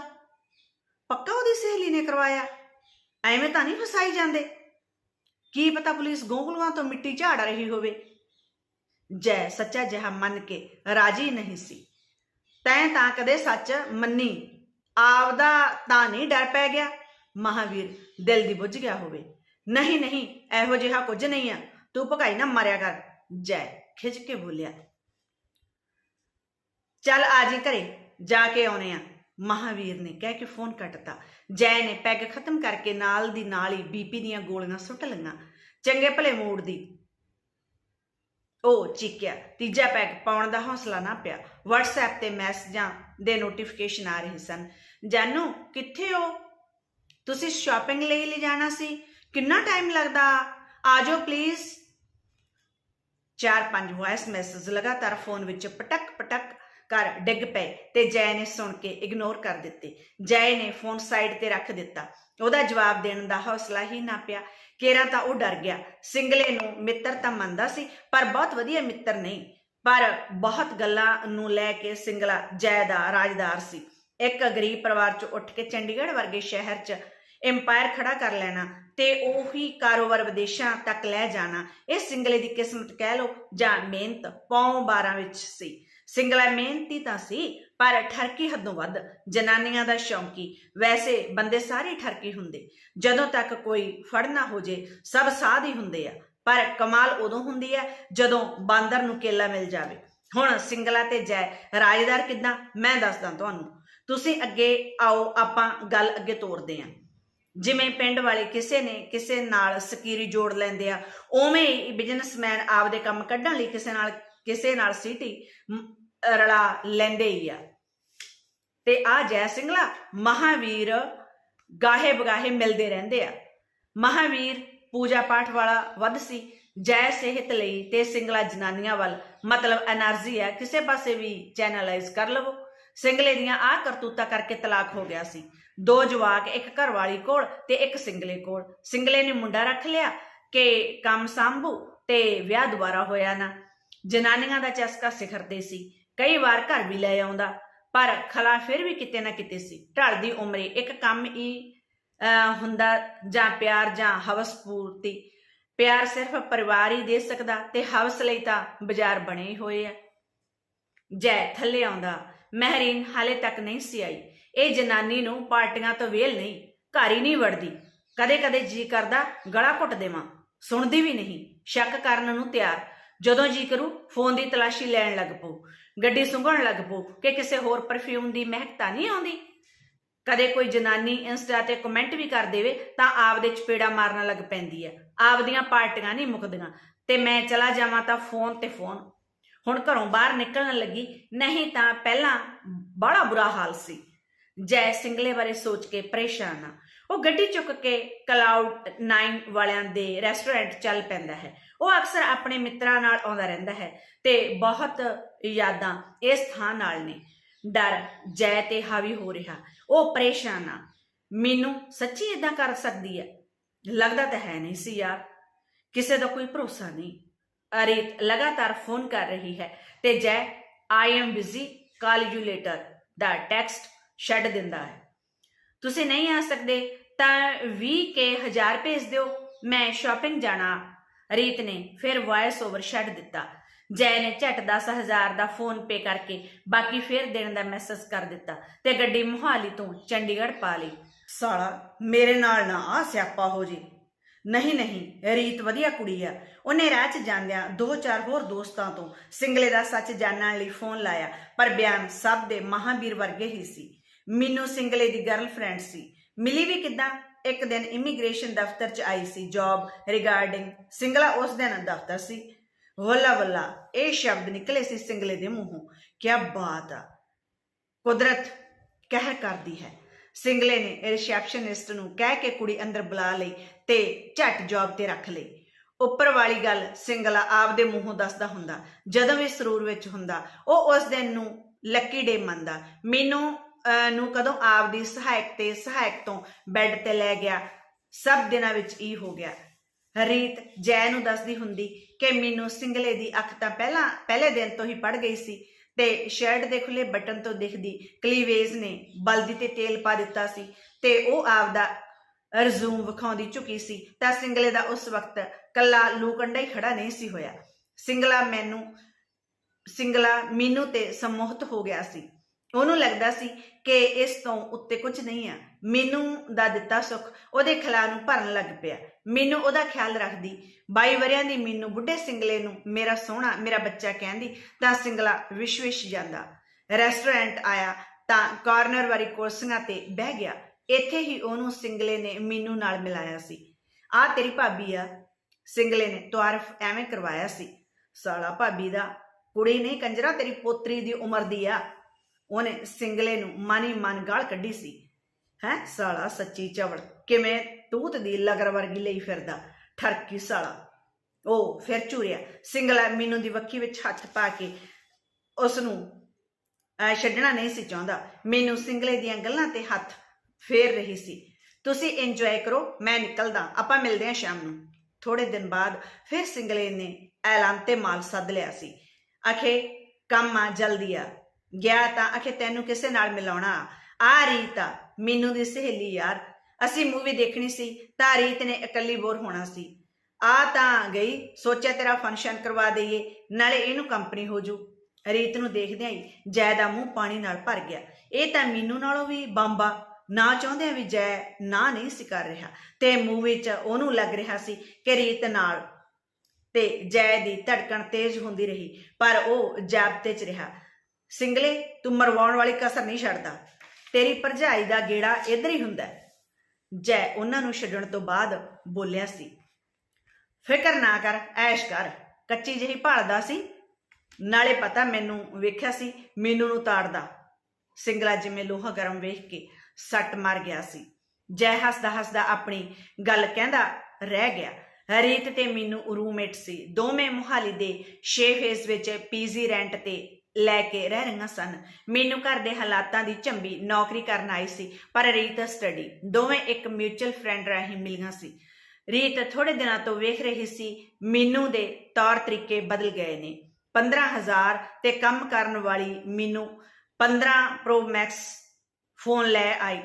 ਪੱਕਾ ਉਹਦੀ ਸਹੇਲੀ ਨੇ ਕਰਵਾਇਆ। ਐਵੇਂ ਤਾਂ ਨਹੀਂ ਫਸਾਈ ਜਾਂਦੇ। ਕੀ ਪਤਾ ਪੁਲਿਸ ਗੋਗਲੂਆਂ ਤੋਂ ਮਿੱਟੀ ਝਾੜ ਰਹੀ ਹੋਵੇ। ਜੈ ਸੱਚਾ ਜਿਹਾ ਮੰਨ ਕੇ ਰਾਜੀ ਨਹੀਂ ਸੀ। ਤੈਂ ਤਾਂ ਕਦੇ ਸੱਚ ਮੰਨੀ। ਆਪਦਾ ਤਾਂ ਨਹੀਂ ਡਰ ਪੈ ਗਿਆ। ਮਹਾਵੀਰ ਦਿਲ ਦੀ ਬੁੱਝ ਗਿਆ ਹੋਵੇ। ਨਹੀਂ ਨਹੀਂ, ਇਹੋ ਜਿਹਾ ਕੁਝ ਨਹੀਂ ਆ। ਤੂੰ ਭਕਾਈ ਨਾ ਮਾਰਿਆ ਕਰ। ਜੈ, ਖਿੱਚ ਕੇ ਬੋਲਿਆ। ਚੱਲ ਆ ਜੀ ਘਰੇ, ਜਾ ਕੇ ਆਉਨੇ ਆ। ਮਹਾਵੀਰ ਨੇ ਕਹਿ ਕੇ ਫੋਨ ਕੱਟਤਾ। ਜੈ ਨੇ ਪੈਗ ਖਤਮ ਕਰਕੇ ਨਾਲ ਦੀ ਨਾਲ ਹੀ ਬੀਪੀ ਦੀਆਂ ਗੋਲੀਆਂ ਸੁੱਟ ਲਈਆਂ। ਚੰਗੇ ਭਲੇ ਮੂਡ ਦੀ। ਉਹ ਚੀਕਿਆ। ਤੀਜਾ ਪੈਗ ਪਾਉਣ ਦਾ ਹੌਸਲਾ ਨਾ ਪਿਆ। WhatsApp ਤੇ ਮੈਸੇਜਾਂ ਦੇ ਨੋਟੀਫਿਕੇਸ਼ਨ ਆ ਰਹੇ ਸਨ। ਜਾਨੂ, ਕਿੱਥੇ ਹੋ? ਤੁਸੀਂ ਸ਼ਾਪਿੰਗ ਲਈ ਲੈ ਜਾਣਾ ਸੀ? ਕਿੰਨਾ ਟਾਈਮ ਲੱਗਦਾ? ਆਜੋ ਪਲੀਜ਼ ਚਾਰ ਪੰਜ ਵੌਇਸ ਮੈਸੇਜ ਲਗਾਤਾਰ ਫੋਨ ਵਿੱਚ ਪਟਕ ਪਟਕ ਕਰ ਡਿੱਗ ਪਏ ਤੇ ਜੈ ਨੇ ਸੁਣ ਕੇ ਇਗਨੋਰ ਕਰ ਦਿੱਤੇ। ਜੈ ਨੇ ਫੋਨ ਸਾਈਡ ਤੇ ਰੱਖ ਦਿੱਤਾ। ਉਹਦਾ ਜਵਾਬ ਦੇਣ ਦਾ ਹੌਸਲਾ ਹੀ ਨਾ ਪਿਆ। ਕੇਰਾ ਤਾਂ ਉਹ ਡਰ ਗਿਆ। ਸਿੰਗਲੇ ਨੂੰ ਮਿੱਤਰ ਤਾਂ ਮੰਨਦਾ ਸੀ, ਪਰ ਬਹੁਤ ਵਧੀਆ ਮਿੱਤਰ ਨਹੀਂ। ਪਰ ਬਹੁਤ ਗੱਲਾਂ ਨੂੰ ਲੈ ਕੇ ਸਿੰਗਲਾ ਜੈ ਦਾ ਰਾਜਦਾਰ ਸੀ। ਇੱਕ ਗਰੀਬ ਪਰਿਵਾਰ ਚ ਉੱਠ ਕੇ ਚੰਡੀਗੜ੍ਹ ਵਰਗੇ ਸ਼ਹਿਰ ਚ ਐਮਪਾਇਰ ਖੜਾ ਕਰ ਲੈਣਾ ਤੇ ਉਹੀ ਕਾਰੋਬਾਰ ਵਿਦੇਸ਼ਾਂ ਤੱਕ ਲੈ ਜਾਣਾ। ਇਹ ਸਿੰਗਲੇ ਦੀ ਕਿਸਮਤ ਕਹਿ ਲੋ ਜਾਂ ਮਿਹਨਤ, ਪੌਂ 12 ਵਿੱਚ ਸੀ। ਸਿੰਗਲਾ ਮਿਹਨਤੀ ਤਾਂ ਸੀ, ਪਰ ਠਰਕੀ ਹੱਦੋਂ ਵੱਧ, ਜਨਾਨੀਆਂ ਦਾ ਸ਼ੌਂਕੀ। ਵੈਸੇ ਬੰਦੇ ਸਾਰੇ ਠਰਕੀ ਹੁੰਦੇ। ਜਦੋਂ ਤੱਕ ਕੋਈ ਫੜ ਨਾ ਹੋ ਜੇ, ਸਭ ਸਾਧ ਹੀ ਹੁੰਦੇ ਆ। ਪਰ ਕਮਾਲ ਉਦੋਂ ਹੁੰਦੀ ਹੈ ਜਦੋਂ ਬਾਂਦਰ ਨੂੰ ਕੇਲਾ ਮਿਲ ਜਾਵੇ। ਹੁਣ ਸਿੰਗਲਾ ਤੇ ਜੈ ਰਾਜਦਾਰ ਕਿਦਾਂ? ਮੈਂ ਦੱਸਦਾ ਤੁਹਾਨੂੰ। ਤੁਸੀਂ ਅੱਗੇ ਆਓ, ਆਪਾਂ ਗੱਲ ਅੱਗੇ ਤੋਰਦੇ ਆਂ ਜਿਵੇਂ ਪਿੰਡ ਵਾਲੇ ਕਿਸੇ ਨੇ ਕਿਸੇ ਨਾਲ ਸਕੀਰੀ ਜੋੜ ਲੈਂਦੇ ਆ, ਉਵੇਂ ਹੀ ਬਿਜ਼ਨਸਮੈਨ ਆਪਦੇ ਕੰਮ ਕੱਢਣ ਲਈ ਕਿਸੇ ਨਾਲ ਕਿਸੇ ਨਾਲ ਸਿਟੀ ਰਲਾ ਲੈਂਦੇ ਹੀ ਆ। ਤੇ ਆ ਜੈ ਸਿੰਘਲਾ ਮਹਾਵੀਰ ਗਾਹੇ ਬਗਾਹੇ ਮਿਲਦੇ ਰਹਿੰਦੇ ਆ। ਮਹਾਵੀਰ ਪੂਜਾ ਪਾਠ ਵਾਲਾ ਵੱਧ ਸੀ, ਜੈ ਸਿਹਤ ਲਈ ਤੇ ਸਿੰਗਲਾ ਜਨਾਨੀਆਂ ਵੱਲ ਮਤਲਬ એનર્ਜੀ ਹੈ, ਕਿਸੇ ਪਾਸੇ ਵੀ ਚੈਨਲਾਈਜ਼ ਕਰ ਲਵੋ। ਸਿੰਗਲੇ ਦੀਆਂ ਆ ਕਰਤੂਤਾ ਕਰਕੇ ਤਲਾਕ ਹੋ ਗਿਆ ਸੀ। ਦੋ ਜਵਾਕ ਇੱਕ ਘਰਵਾਲੀ ਕੋਲ ਤੇ ਇੱਕ ਸਿੰਗਲੇ ਕੋਲ। ਸਿੰਗਲੇ ਨੇ ਮੁੰਡਾ ਰੱਖ ਲਿਆ ਕਿ ਕੰਮ ਸੰਭੂ ਤੇ ਵਿਆਹ ਦੁਬਾਰਾ ਹੋਇਆ ਨਾ। ਜਨਾਨੀਆਂ ਦਾ ਚਸਕਾ ਸਿਖਰ ਤੇ ਸੀ। ਕਈ ਵਾਰ ਘਰ ਵੀ ਲੈ ਆਉਂਦਾ ਪਰ ਖਲਾ ਫਿਰ ਵੀ ਕਿਤੇ ਨਾ ਕਿਤੇ ਸੀ। ਢਲਦੀ ਉਮਰੇ ਇੱਕ ਕੰਮ ਹੀ ਅਹ, ਹੁੰਦਾ ਜਾਂ ਪਿਆਰ ਜਾਂ ਹਵਸ ਪੂਰਤੀ। ਪਿਆਰ ਸਿਰਫ ਪਰਿਵਾਰ ਹੀ ਦੇ ਸਕਦਾ ਤੇ ਹਵਸ ਲਈ ਤਾਂ ਬਾਜ਼ਾਰ ਬਣੇ ਹੀ ਹੋਏ ਆ। ਜੈ ਥੱਲੇ ਆਉਂਦਾ ਮਹਿਰੀਨ ਹਾਲੇ ਤੱਕ ਨਹੀਂ ਸੀ ਆਈ। ਇਹ ਜਨਾਨੀ ਨੂੰ ਪਾਰਟੀਆਂ ਤੋਂ ਵੇਲ ਨਹੀਂ, ਘਰ ਹੀ ਨਹੀਂ ਵੜਦੀ। ਕਦੇ ਕਦੇ ਜੀ ਕਰਦਾ, ਗਲਾ ਘੁੱਟ ਦੇਵਾਂ। ਸੁਣਦੀ ਵੀ ਨਹੀਂ, ਸ਼ੱਕ ਕਰਨ ਨੂੰ ਤਿਆਰ। ਜਦੋਂ ਜੀ ਕਰੂ, ਫੋਨ ਦੀ ਤਲਾਸ਼ੀ ਲੈਣ ਲੱਗ ਪਊ। ਗੱਡੀ ਸੁੰਘਣ ਲੱਗ ਪਊ ਕਿ ਕਿਸੇ ਹੋਰ ਪਰਫਿਊਮ ਦੀ ਮਹਿਕ ਤਾਂ ਨਹੀਂ ਆਉਂਦੀ। ਕਦੇ ਕੋਈ ਜਨਾਨੀ ਇੰਸਟਾ ਤੇ ਕਮੈਂਟ ਵੀ ਕਰ ਦੇਵੇ, ਤਾਂ ਆਪਦੇ ਚਪੇੜਾ ਮਾਰਨ ਲੱਗ ਪੈਂਦੀ ਹੈ। ਆਪਦੀਆਂ ਪਾਰਟੀਆਂ ਨਹੀਂ ਮੁੱਕਦੀਆਂ। ਤੇ ਮੈਂ ਚਲਾ ਜਾਵਾਂ ਤਾਂ ਫੋਨ ਤੇ ਫੋਨ। ਹੁਣ ਘਰੋਂ ਬਾਹਰ ਨਿਕਲਣ ਲੱਗੀ, ਨਹੀਂ ਤਾਂ ਪਹਿਲਾਂ ਬੜਾ ਬੁਰਾ ਹਾਲ ਸੀ। ਜੈ ਸਿੰਗਲੇ ਬਾਰੇ ਸੋਚ ਕੇ ਪਰੇਸ਼ਾਨ ਆ। ਉਹ ਗੱਡੀ ਚੁੱਕ ਕੇ ਕਲਾਉਡ 9 ਵਾਲਿਆਂ ਦੇ ਰੈਸਟੋਰੈਂਟ ਚੱਲ ਪੈਂਦਾ ਹੈ। ਉਹ ਅਕਸਰ ਆਪਣੇ ਮਿੱਤਰਾਂ ਨਾਲ ਆਉਂਦਾ ਰਹਿੰਦਾ ਹੈ ਤੇ ਬਹੁਤ ਯਾਦਾਂ ਇਸ ਥਾਂ ਨਾਲ ਨੇ। ਡਰ, ਜੈ ਤੇ ਹਾਵੀ ਹੋ ਰਿਹਾ। ਉਹ ਪਰੇਸ਼ਾਨ ਆ। ਮੈਨੂੰ ਸੱਚੀ ਇਦਾਂ ਕਰ ਸਕਦੀ ਹੈ? ਲੱਗਦਾ ਤਾਂ ਹੈ ਨਹੀਂ ਸੀ ਯਾਰ। ਕਿਸੇ ਦਾ ਕੋਈ ਭਰੋਸਾ ਨਹੀਂ। ਅਰੀਤ ਲਗਾਤਾਰ ਫੋਨ ਕਰ ਰਹੀ ਹੈ ਤੇ Jai I am busy call you later the text ਛੱਡ ਦਿੰਦਾ ਹੈ। ਤੁਸੀਂ ਨਹੀਂ ਆ ਸਕਦੇ, ਤਾਂ 20 ਕੇ ਹਜ਼ਾਰ ਭੇਜ ਦਿਓ। ਮੈਂ ਸ਼ਾਪਿੰਗ ਜਾਣਾ। ਰੀਤ ਨੇ ਫਿਰ ਵਾਇਸ ਓਵਰ ਛੱਡ ਦਿੱਤਾ। ਜੈ ਨੇ ਝਟ 10000 ਦਾ ਫੋਨ ਪੇ ਕਰਕੇ ਬਾਕੀ ਫਿਰ ਦੇਣ ਦਾ ਮੈਸੇਜ ਕਰ ਦਿੱਤਾ ਤੇ ਗੱਡੀ ਮੁਹਾਲੀ ਤੋਂ ਚੰਡੀਗੜ੍ਹ ਪਾ ਲਈ। ਸਾਲਾ, ਮੇਰੇ ਨਾਲ ਨਾ ਆ ਸਿਆਪਾ ਹੋ ਜੇ। ਨਹੀਂ ਨਹੀਂ, ਰੀਤ ਵਧੀਆ ਕੁੜੀ ਆ। ਉਹਨੇ ਰਾਹ 'ਚ ਜਾਂਦਿਆਂ ਦੋ ਚਾਰ ਹੋਰ ਦੋਸਤਾਂ ਤੋਂ ਸਿੰਗਲੇ ਦਾ ਸੱਚ ਜਾਣਨ ਲਈ ਫੋਨ ਲਾਇਆ, ਪਰ ਬਿਆਨ ਸਭ ਦੇ ਮਹਾਵੀਰ ਵਰਗੇ ਹੀ ਸੀ। ਮੈਨੂੰ ਸਿੰਗਲੇ ਦੀ ਗਰਲਫ੍ਰੈਂਡ ਸੀ। ਮਿਲੀ ਵੀ ਕਿੱਦਾਂ? ਇੱਕ ਦਿਨ ਇਮੀਗ੍ਰੇਸ਼ਨ ਦਫ਼ਤਰ 'ਚ ਆਈ ਸੀ ਜੌਬ ਰਿਗਾਰਡਿੰਗ ਸਿੰਗਲਾ ਉਸ ਦਿਨ ਦਫ਼ਤਰ ਸੀ। ਵੱਲਾ ਵੱਲਾ, ਇਹ ਸ਼ਬਦ ਨਿਕਲੇ ਸੀ ਸਿੰਗਲੇ ਦੇ ਮੂੰਹੋਂ। ਕੀ ਬਾਤ ਆ। ਕੁਦਰਤ ਕਹਿਰ ਕਰਦੀ ਹੈ। ਸਿੰਗਲੇ ਨੇ ਰਿਸੈਪਸ਼ਨਿਸਟ ਨੂੰ ਕਹਿ ਕੇ ਕੁੜੀ ਅੰਦਰ ਬੁਲਾ ਲਈ ਤੇ ਝਟ ਜੌਬ ਤੇ ਰੱਖ ਲਈ। ਉੱਪਰ ਵਾਲੀ ਗੱਲ ਸਿੰਗਲਾ ਆਪਦੇ ਮੂੰਹੋਂ ਦੱਸਦਾ ਹੁੰਦਾ। ਜਦੋਂ ਵੀ ਸਰੂਰ ਵਿੱਚ ਹੁੰਦਾ, ਉਹ ਉਸ ਦਿਨ ਨੂੰ ਲੱਕੀ ਡੇ ਮੰਨਦਾ। ਮੈਨੂੰ ਨੂੰ ਕਦੋਂ ਆਪਦੀ ਸਹਾਇਕ ਤੇ ਸਹਾਇਕ ਤੋਂ ਬੈੱਡ ਤੇ ਲੈ ਗਿਆ, ਸਭ ਦਿਨਾਂ ਵਿੱਚ ਇਹ ਹੋ ਗਿਆ। ਰੀਤ ਜੈ ਨੂੰ ਦੱਸਦੀ ਹੁੰਦੀ ਕਿ ਮੈਨੂੰ ਸਿੰਗਲੇ ਦੀ ਅੱਖ ਤਾਂ ਪਹਿਲਾਂ, ਪਹਿਲੇ ਦਿਨ ਤੋਂ ਹੀ ਪੜ ਗਈ ਸੀ ਤੇ ਸ਼ਰਟ ਦੇ ਖੁੱਲੇ ਬਟਨ ਤੋਂ ਦਿਖਦੀ ਕਲੀਵੇਜ ਨੇ ਬਲਦੀ ਤੇ ਤੇਲ ਪਾ ਦਿੱਤਾ ਸੀ ਤੇ ਉਹ ਆਪਦਾ ਰਜ਼ੂਮ ਵਿਖਾਉਂਦੀ ਝੁਕੀ ਸੀ ਤਾਂ ਸਿੰਗਲੇ ਦਾ ਉਸ ਵਕਤ ਕੱਲਾ ਲੂਕੰਡਾ ਹੀ ਖੜਾ ਨਹੀਂ ਸੀ ਹੋਇਆ। ਸਿੰਗਲਾ ਮੈਨੂੰ, ਸਿੰਗਲਾ ਮੀਨੂ ਤੇ ਸਮੋਹਤ ਹੋ ਗਿਆ ਸੀ। ਉਹਨੂੰ ਲੱਗਦਾ ਸੀ ਕਿ ਇਸ ਤੋਂ ਉੱਤੇ ਕੁਝ ਨਹੀਂ ਆ। ਮੈਨੂੰ ਦਾ ਦਿੱਤਾ ਸੁੱਖ, ਉਹਦੇ ਖਿਲਾ ਨੂੰ ਭਰਨ ਲੱਗ ਪਿਆ। ਮੈਨੂੰ ਉਹਦਾ ਖਿਆਲ ਰੱਖਦੀ 22 ਵਰਿਆਂ ਦੀ ਮੈਨੂੰ, ਬੁੱਢੇ ਸਿੰਗਲੇ ਨੂੰ, ਮੇਰਾ ਸੋਹਣਾ, ਮੇਰਾ ਬੱਚਾ ਕਹਿੰਦੀ, ਤਾਂ ਸਿੰਗਲਾ ਵਿਸ਼ਵਿਸ਼ ਜਾਂਦਾ। ਰੈਸਟੋਰੈਂਟ ਆਇਆ, ਤਾਂ ਕਾਰਨਰ ਵਾਲੀ ਕੁਰਸੀਆਂ ਤੇ ਬਹਿ ਗਿਆ। ਇੱਥੇ ਹੀ ਉਹਨੂੰ ਸਿੰਗਲੇ ਨੇ ਮੈਨੂੰ ਨਾਲ ਮਿਲਾਇਆ ਸੀ। ਆ ਤੇਰੀ ਭਾਬੀ ਆ। ਸਿੰਗਲੇ ਨੇ ਤਾਰਫ ਐਵੇਂ ਕਰਵਾਇਆ ਸੀ। ਸਾਲਾ ਭਾਬੀ ਦਾ ਕੁੜੀ ਨਹੀਂ, ਕੰਜਰਾ ਤੇਰੀ ਪੋਤਰੀ ਦੀ ਉਮਰ ਦੀ ਆ। ਉਹਨੇ ਸਿੰਗਲੇ ਨੂੰ ਮਾਨੀ ਮਨ ਗਾਲ ਕੱਢੀ ਸੀ। ਹੈ, ਸਾਲਾ ਸੱਚੀ ਚਵਲ ਕਿਵੇਂ ਤੂਤ ਦੀ ਲਗਰ ਵਰਗੀ ਲਈ ਫਿਰਦਾ, ਠਰਕੀ ਸਾਲਾ। ਉਹ ਫਿਰ ਝੂਰਿਆ, ਸਿੰਗਲਾ ਮੀਨੂ ਦੀ ਵੱਖੀ ਵਿੱਚ ਹੱਥ ਪਾ ਕੇ ਉਸ ਨੂੰ ਛੱਡਣਾ ਨਹੀਂ ਸੀ ਚਾਹੁੰਦਾ। ਮੈਨੂੰ ਸਿੰਗਲੇ ਦੀਆਂ ਗੱਲਾਂ ਤੇ ਹੱਥ ਫੇਰ ਰਹੀ ਸੀ। ਤੁਸੀਂ ਇੰਜੋਏ ਕਰੋ, ਮੈਂ ਨਿਕਲਦਾ, ਆਪਾਂ ਮਿਲਦੇ ਹਾਂ ਸ਼ਾਮ ਨੂੰ। ਥੋੜੇ ਦਿਨ ਬਾਅਦ ਫਿਰ ਸਿੰਗਲੇ ਨੇ ਐਲਾਨ ਤੇ ਮਾਲ ਸੱਦ ਲਿਆ ਸੀ। ਅਖੇ, ਕੰਮ ਆ, ਜਲਦੀ ਆ। ਗਿਆ ਤਾਂ ਅਖੇ ਤੈਨੂੰ ਕਿਸੇ ਨਾਲ ਮਿਲਾਉਣਾ। ਆ ਰੀਤਾ ਮੈਨੂੰ ਦੀ ਸਹੇਲੀ ਯਾਰ। ਅਸੀਂ ਮੂਵੀ ਦੇਖਣੀ ਸੀ ਤਾਂ ਰੀਤ ਨੇ ਇਕੱਲੀ ਬੋਰ ਹੋਣਾ ਸੀ। ਆ ਤਾਂ ਗਈ, ਸੋਚਿਆ ਤੇਰਾ ਫੰਕਸ਼ਨ ਕਰਵਾ ਦਈਏ, ਨਾਲੇ ਇਹਨੂੰ ਕੰਪਨੀ ਹੋ ਜੂ। ਰੀਤ ਨੂੰ ਦੇਖਦਿਆਂ ਹੀ ਜੈ ਦਾ ਮੂੰਹ ਪਾਣੀ ਨਾਲ ਭਰ ਗਿਆ। ਇਹ ਤਾਂ ਮੀਨੂ ਨਾਲੋਂ ਵੀ ਬੰਬਾ ਨਾ ਚਾਹੁੰਦਿਆਂ ਵੀ ਜੈ ਨਾ ਨਹੀਂ ਸੀ ਕਰ ਰਿਹਾ। ਤੇ ਮੂਵੀ 'ਚ ਉਹਨੂੰ ਲੱਗ ਰਿਹਾ ਸੀ ਕਿ ਰੀਤ ਨਾਲ ਤੇ ਜੈ ਦੀ ਧੜਕਣ ਤੇਜ਼ ਹੁੰਦੀ ਰਹੀ, ਪਰ ਉਹ ਜਾਬਤੇ 'ਚ ਰਿਹਾ। ਸਿੰਗਲੇ, ਤੂੰ ਮਰਵਾਉਣ ਵਾਲੀ ਕਸਰ ਨਹੀਂ ਛੱਡਦਾ। ਤੇਰੀ ਭਰਜਾਈ ਦਾ ਗੇੜਾ ਇਧਰ ਹੀ ਹੁੰਦਾ ਜੈ ਉਹਨਾਂ ਨੂੰ ਛੱਡਣ ਤੋਂ ਬਾਅਦ ਬੋਲਿਆ ਸੀ, ਫਿਕਰ ਨਾ ਕਰ, ਐਸ਼ ਕਰ। ਕੱਚੀ ਜਿਹੀ ਭਾਲਦਾ ਸੀ। ਨਾਲੇ ਪਤਾ ਮੈਨੂੰ ਵੇਖਿਆ ਸੀ, ਮੈਨੂੰ ਨੂੰ ਤਾੜਦਾ। ਸਿੰਗਲਾ ਜਿਵੇਂ ਲੋਹਾ ਗਰਮ ਵੇਖ ਕੇ ਸੱਟ ਮਾਰ ਗਿਆ ਸੀ। ਜੈ ਹੱਸਦਾ ਹੱਸਦਾ ਆਪਣੀ ਗੱਲ ਕਹਿੰਦਾ ਰਹਿ ਗਿਆ। ਰੀਤ ਤੇ ਮੈਨੂੰ ਰੂਮੇਟ ਸੀ। ਦੋਵੇਂ ਮੁਹਾਲੀ ਦੇ 6 ਫੇਸ ਵਿੱਚ ਪੀਜ਼ੀ ਰੈਂਟ ਤੇ ਲੈ ਕੇ ਰਹਿ ਰਹੀਆਂ ਸਨ। ਮੈਨੂੰ ਘਰ ਦੇ ਹਾਲਾਤਾਂ ਦੀ ਝੰਬੀ ਨੌਕਰੀ ਕਰਨ ਆਈ ਸੀ, ਪਰ ਰੀਤ ਸਟੱਡੀ, ਦੋਵੇਂ ਇੱਕ ਮਿਊਚੁਅਲ ਫਰੈਂਡ ਰਾਹੀਂ ਮਿਲੀਆਂ ਸੀ। ਰੀਤ ਥੋੜੇ ਦਿਨਾਂ ਤੋਂ ਵੇਖ ਰਹੀ ਸੀ, ਮੈਨੂੰ ਦੇ ਤੌਰ ਤਰੀਕੇ ਬਦਲ ਗਏ ਨੇ। 15000 ਤੇ ਕੰਮ ਕਰਨ ਵਾਲੀ ਮੈਨੂੰ 15 ਪ੍ਰੋ ਮੈਕਸ ਫੋਨ ਲੈ ਆਈ,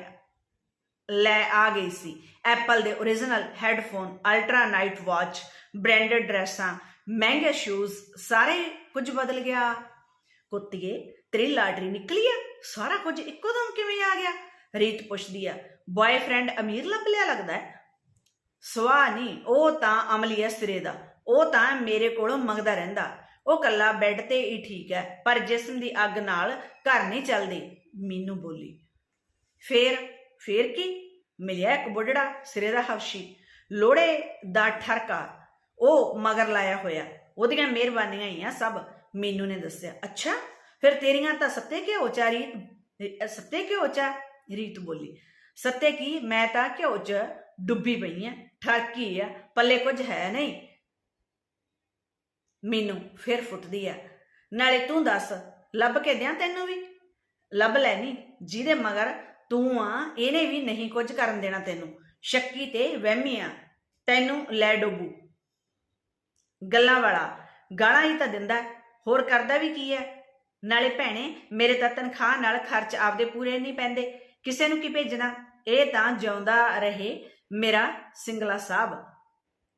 ਲੈ ਆ ਗਈ ਸੀ। ਐਪਲ ਦੇ origignal headphone ultra night watch branded ਡਰੈਸਾਂ, ਮਹਿੰਗੇ ਸ਼ੂਜ਼ ਸਾਰੇ ਕੁਝ ਬਦਲ ਗਿਆ। ਕੁੱਤੀਏ, ਤੇਰੀ ਲਾਟਰੀ ਨਿਕਲੀ ਆ? ਸਾਰਾ ਕੁਝ ਇੱਕੋ ਦਮ ਕਿਵੇਂ ਆ ਗਿਆ? ਰੀਤ ਪੁੱਛਦੀ ਆ ਬॉयਫ੍ਰੈਂਡ ਅਮੀਰ ਲੱਭ ਲਿਆ ਲੱਗਦਾ ਹੈ? ਸਵਾ ਨਹੀਂ, ਉਹ ਤਾਂ ਅਮਲੀ ਹੈ ਸਿਰੇ ਦਾ। ਉਹ ਤਾਂ ਮੇਰੇ ਕੋਲੋਂ ਮੰਗਦਾ ਰਹਿੰਦਾ। ਉਹ ਕੱਲਾ ਬੈੱਡ ਤੇ ਹੀ ਠੀਕ ਹੈ, ਪਰ ਜਿਸਮ ਦੀ ਅੱਗ ਨਾਲ ਘਰ ਨਹੀਂ ਚੱਲਦੀ। ਮੀਨੂ ਬੋਲੀ। ਫੇਰ ਫੇਰ ਕੀ? ਮਿਲਿਆ ਇੱਕ ਬੁੱਢੜਾ ਸਿਰੇ ਦਾ ਹਫਸ਼ੀ ਲੋੜੇ ਦਾ ਠਰਕਾ। ਉਹ ਮਗਰ ਲਾਇਆ ਹੋਇਆ। ਉਹਦੀਆਂ ਮਿਹਰਬਾਨੀਆਂ ਹੀ ਆ ਸਭ। ਮੀਨੂ ਨੇ ਦੱਸਿਆ, ਅੱਛਾ, ਫਿਰ ਤੇਰੀਆਂ ਤਾਂ ਸੱਤੇ ਘਿਓ ਚਾ ਰੀਤ ਸੱਤੇ ਘਿਓ ਚਾ ਰੀਤ ਬੋਲੀ, ਸੱਤੇ ਕੀ, ਮੈਂ ਤਾਂ ਘਿਓ ਚ ਡੁੱਬੀ ਪਈ ਆ ਠਰਕੀ ਆ, ਪੱਲੇ ਕੁਝ ਹੈ ਨਹੀਂ। ਮੀਨੂ ਫਿਰ ਫੁੱਟਦੀ ਆ, ਨਾਲੇ ਤੂੰ ਦੱਸ, ਲੱਭ ਕੇ ਦਿਆਂ ਤੈਨੂੰ ਵੀ? ਲੱਭ ਲੈਣੀ ਜਿਹਦੇ ਮਗਰ ਤੂੰ ਆ, ਇਹਨੇ ਵੀ ਨਹੀਂ ਕੁਝ ਕਰਨ ਦੇਣਾ ਤੈਨੂੰ। ਸ਼ੱਕੀ ਤੇ ਵਹਿਮੀ ਆ, ਤੈਨੂੰ ਲੈ ਡੋਬੂ। ਗੱਲਾਂ ਵਾਲਾ ਗਾਲਾਂ ਹੀ ਤਾਂ ਦਿੰਦਾ ਹੋਰ ਕਰਦਾ ਵੀ ਕੀ ਹੈ? ਨਾਲੇ ਭੈਣੇ, ਮੇਰੇ ਤਾਂ ਤਨਖਾਹ ਨਾਲ ਖਰਚ ਆਪਦੇ ਪੂਰੇ ਨਹੀਂ ਪੈਂਦੇ। ਕਿਸੇ ਨੂੰ ਕੀ ਭੇਜਣਾ? ਇਹ ਤਾਂ ਜਿਉਂਦਾ ਰਹੇ ਮੇਰਾ ਸਿੰਗਲਾ ਸਾਹਿਬ।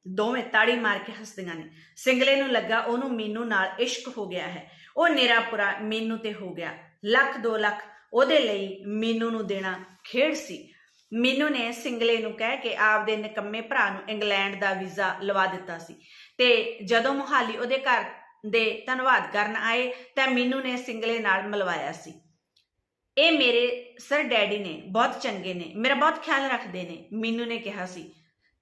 ਦੋਵੇਂ ਤਾੜੀ ਮਾਰ ਕੇ ਹੱਸਦੀਆਂ ਨੇ। ਸਿੰਗਲੇ ਨੂੰ ਲੱਗਾ ਉਹਨੂੰ ਮੀਨੂ ਨਾਲ ਇਸ਼ਕ ਹੋ ਗਿਆ ਹੈ। ਉਹ ਨਿਰਾਪੁਰਾ ਮੀਨੂ ਤੇ ਹੋ ਗਿਆ। ਲੱਖ 2 ਲੱਖ ਉਹਦੇ ਲਈ ਮੀਨੂ ਨੂੰ ਦੇਣਾ ਖੇਡ ਸੀ। ਮੀਨੂ ਨੇ ਸਿੰਗਲੇ ਨੂੰ ਕਹਿ ਕੇ ਆਪਦੇ ਨਿਕੰਮੇ ਭਰਾ ਨੂੰ ਇੰਗਲੈਂਡ ਦਾ ਵੀਜ਼ਾ ਲਵਾ ਦਿੱਤਾ ਸੀ। ਤੇ ਜਦੋਂ ਮੁਹਾਲੀ ਉਹਦੇ ਘਰ ਦੇ ਧੰਨਵਾਦ ਕਰਨ ਆਏ ਤਾਂ ਮੀਨੂ ਨੇ ਸਿੰਗਲੇ ਨਾਲ ਮਿਲਵਾਇਆ ਸੀ। ਇਹ ਮੇਰੇ ਸਰ ਡੈਡੀ ਨੇ, ਬਹੁਤ ਚੰਗੇ ਨੇ, ਮੇਰਾ ਬਹੁਤ ਖਿਆਲ ਰੱਖਦੇ ਨੇ, ਮੀਨੂ ਨੇ ਕਿਹਾ ਸੀ।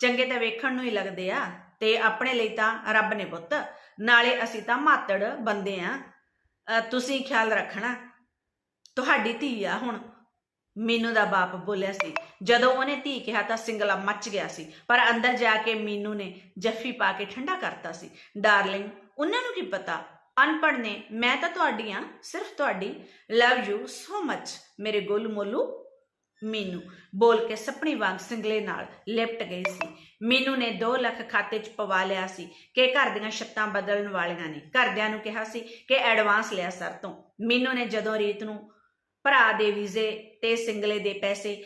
ਚੰਗੇ ਤਾਂ ਵੇਖਣ ਨੂੰ ਹੀ ਲੱਗਦੇ ਆ ਤੇ ਆਪਣੇ ਲਈ ਤਾਂ ਰੱਬ ਨੇ ਪੁੱਤ, ਨਾਲੇ ਅਸੀਂ ਤਾਂ ਮਾਤੜ ਬੰਦੇ ਆ। ਤੁਸੀਂ ਖਿਆਲ ਰੱਖਣਾ, ਤੁਹਾਡੀ ਧੀ ਆ ਹੁਣ। ਮੀਨੂ ਦਾ ਬਾਪ ਬੋਲਿਆ ਸੀ। ਜਦੋਂ ਉਹਨੇ ਧੀ ਕਿਹਾ ਤਾਂ ਸਿੰਗਲਾ ਮੱਚ ਗਿਆ ਸੀ, ਪਰ ਅੰਦਰ ਜਾ ਕੇ ਮੀਨੂ ਨੇ ਜੱਫੀ ਪਾ ਕੇ ਠੰਡਾ ਕਰਤਾ ਸੀ। ਡਾਰਲਿੰਗ ਉਹਨਾਂ ਨੂੰ ਕੀ ਪਤਾ? ਅਨਪੜ੍ਹ ਨੇ, ਮੈਂ ਤਾਂ ਤੁਹਾਡੀ ਆ ਸਿਰਫ ਤੁਹਾਡੀ। ਲਵ ਯੂ ਸੋ ਮੱਚ ਮੇਰੇ ਗੋਲੂ ਮੋਲੂ। ਮੀਨੂ ਬੋਲ ਕੇ ਸਪਣੀ ਵਾਂਗ ਸਿੰਗਲੇ ਨਾਲ ਲਿਪਟ ਗਈ ਸੀ। ਮੀਨੂ ਨੇ 2 ਲੱਖ ਖਾਤੇ 'ਚ ਪਵਾ ਲਿਆ ਸੀ ਕਿ ਘਰ ਦੀਆਂ ਛੱਤਾਂ ਬਦਲਣ ਵਾਲੀਆਂ ਨੇ। ਘਰਦਿਆਂ ਨੂੰ ਕਿਹਾ ਸੀ ਕਿ ਐਡਵਾਂਸ ਲਿਆ ਸਰ ਤੋਂ। ਮੀਨੂ ਨੇ ਜਦੋਂ ਰੀਤ ਨੂੰ ਭਰਾ ਦੇ ਵੀਜ਼ੇ ਤੇ ਸਿੰਗਲੇ ਦੇ ਪੈਸੇ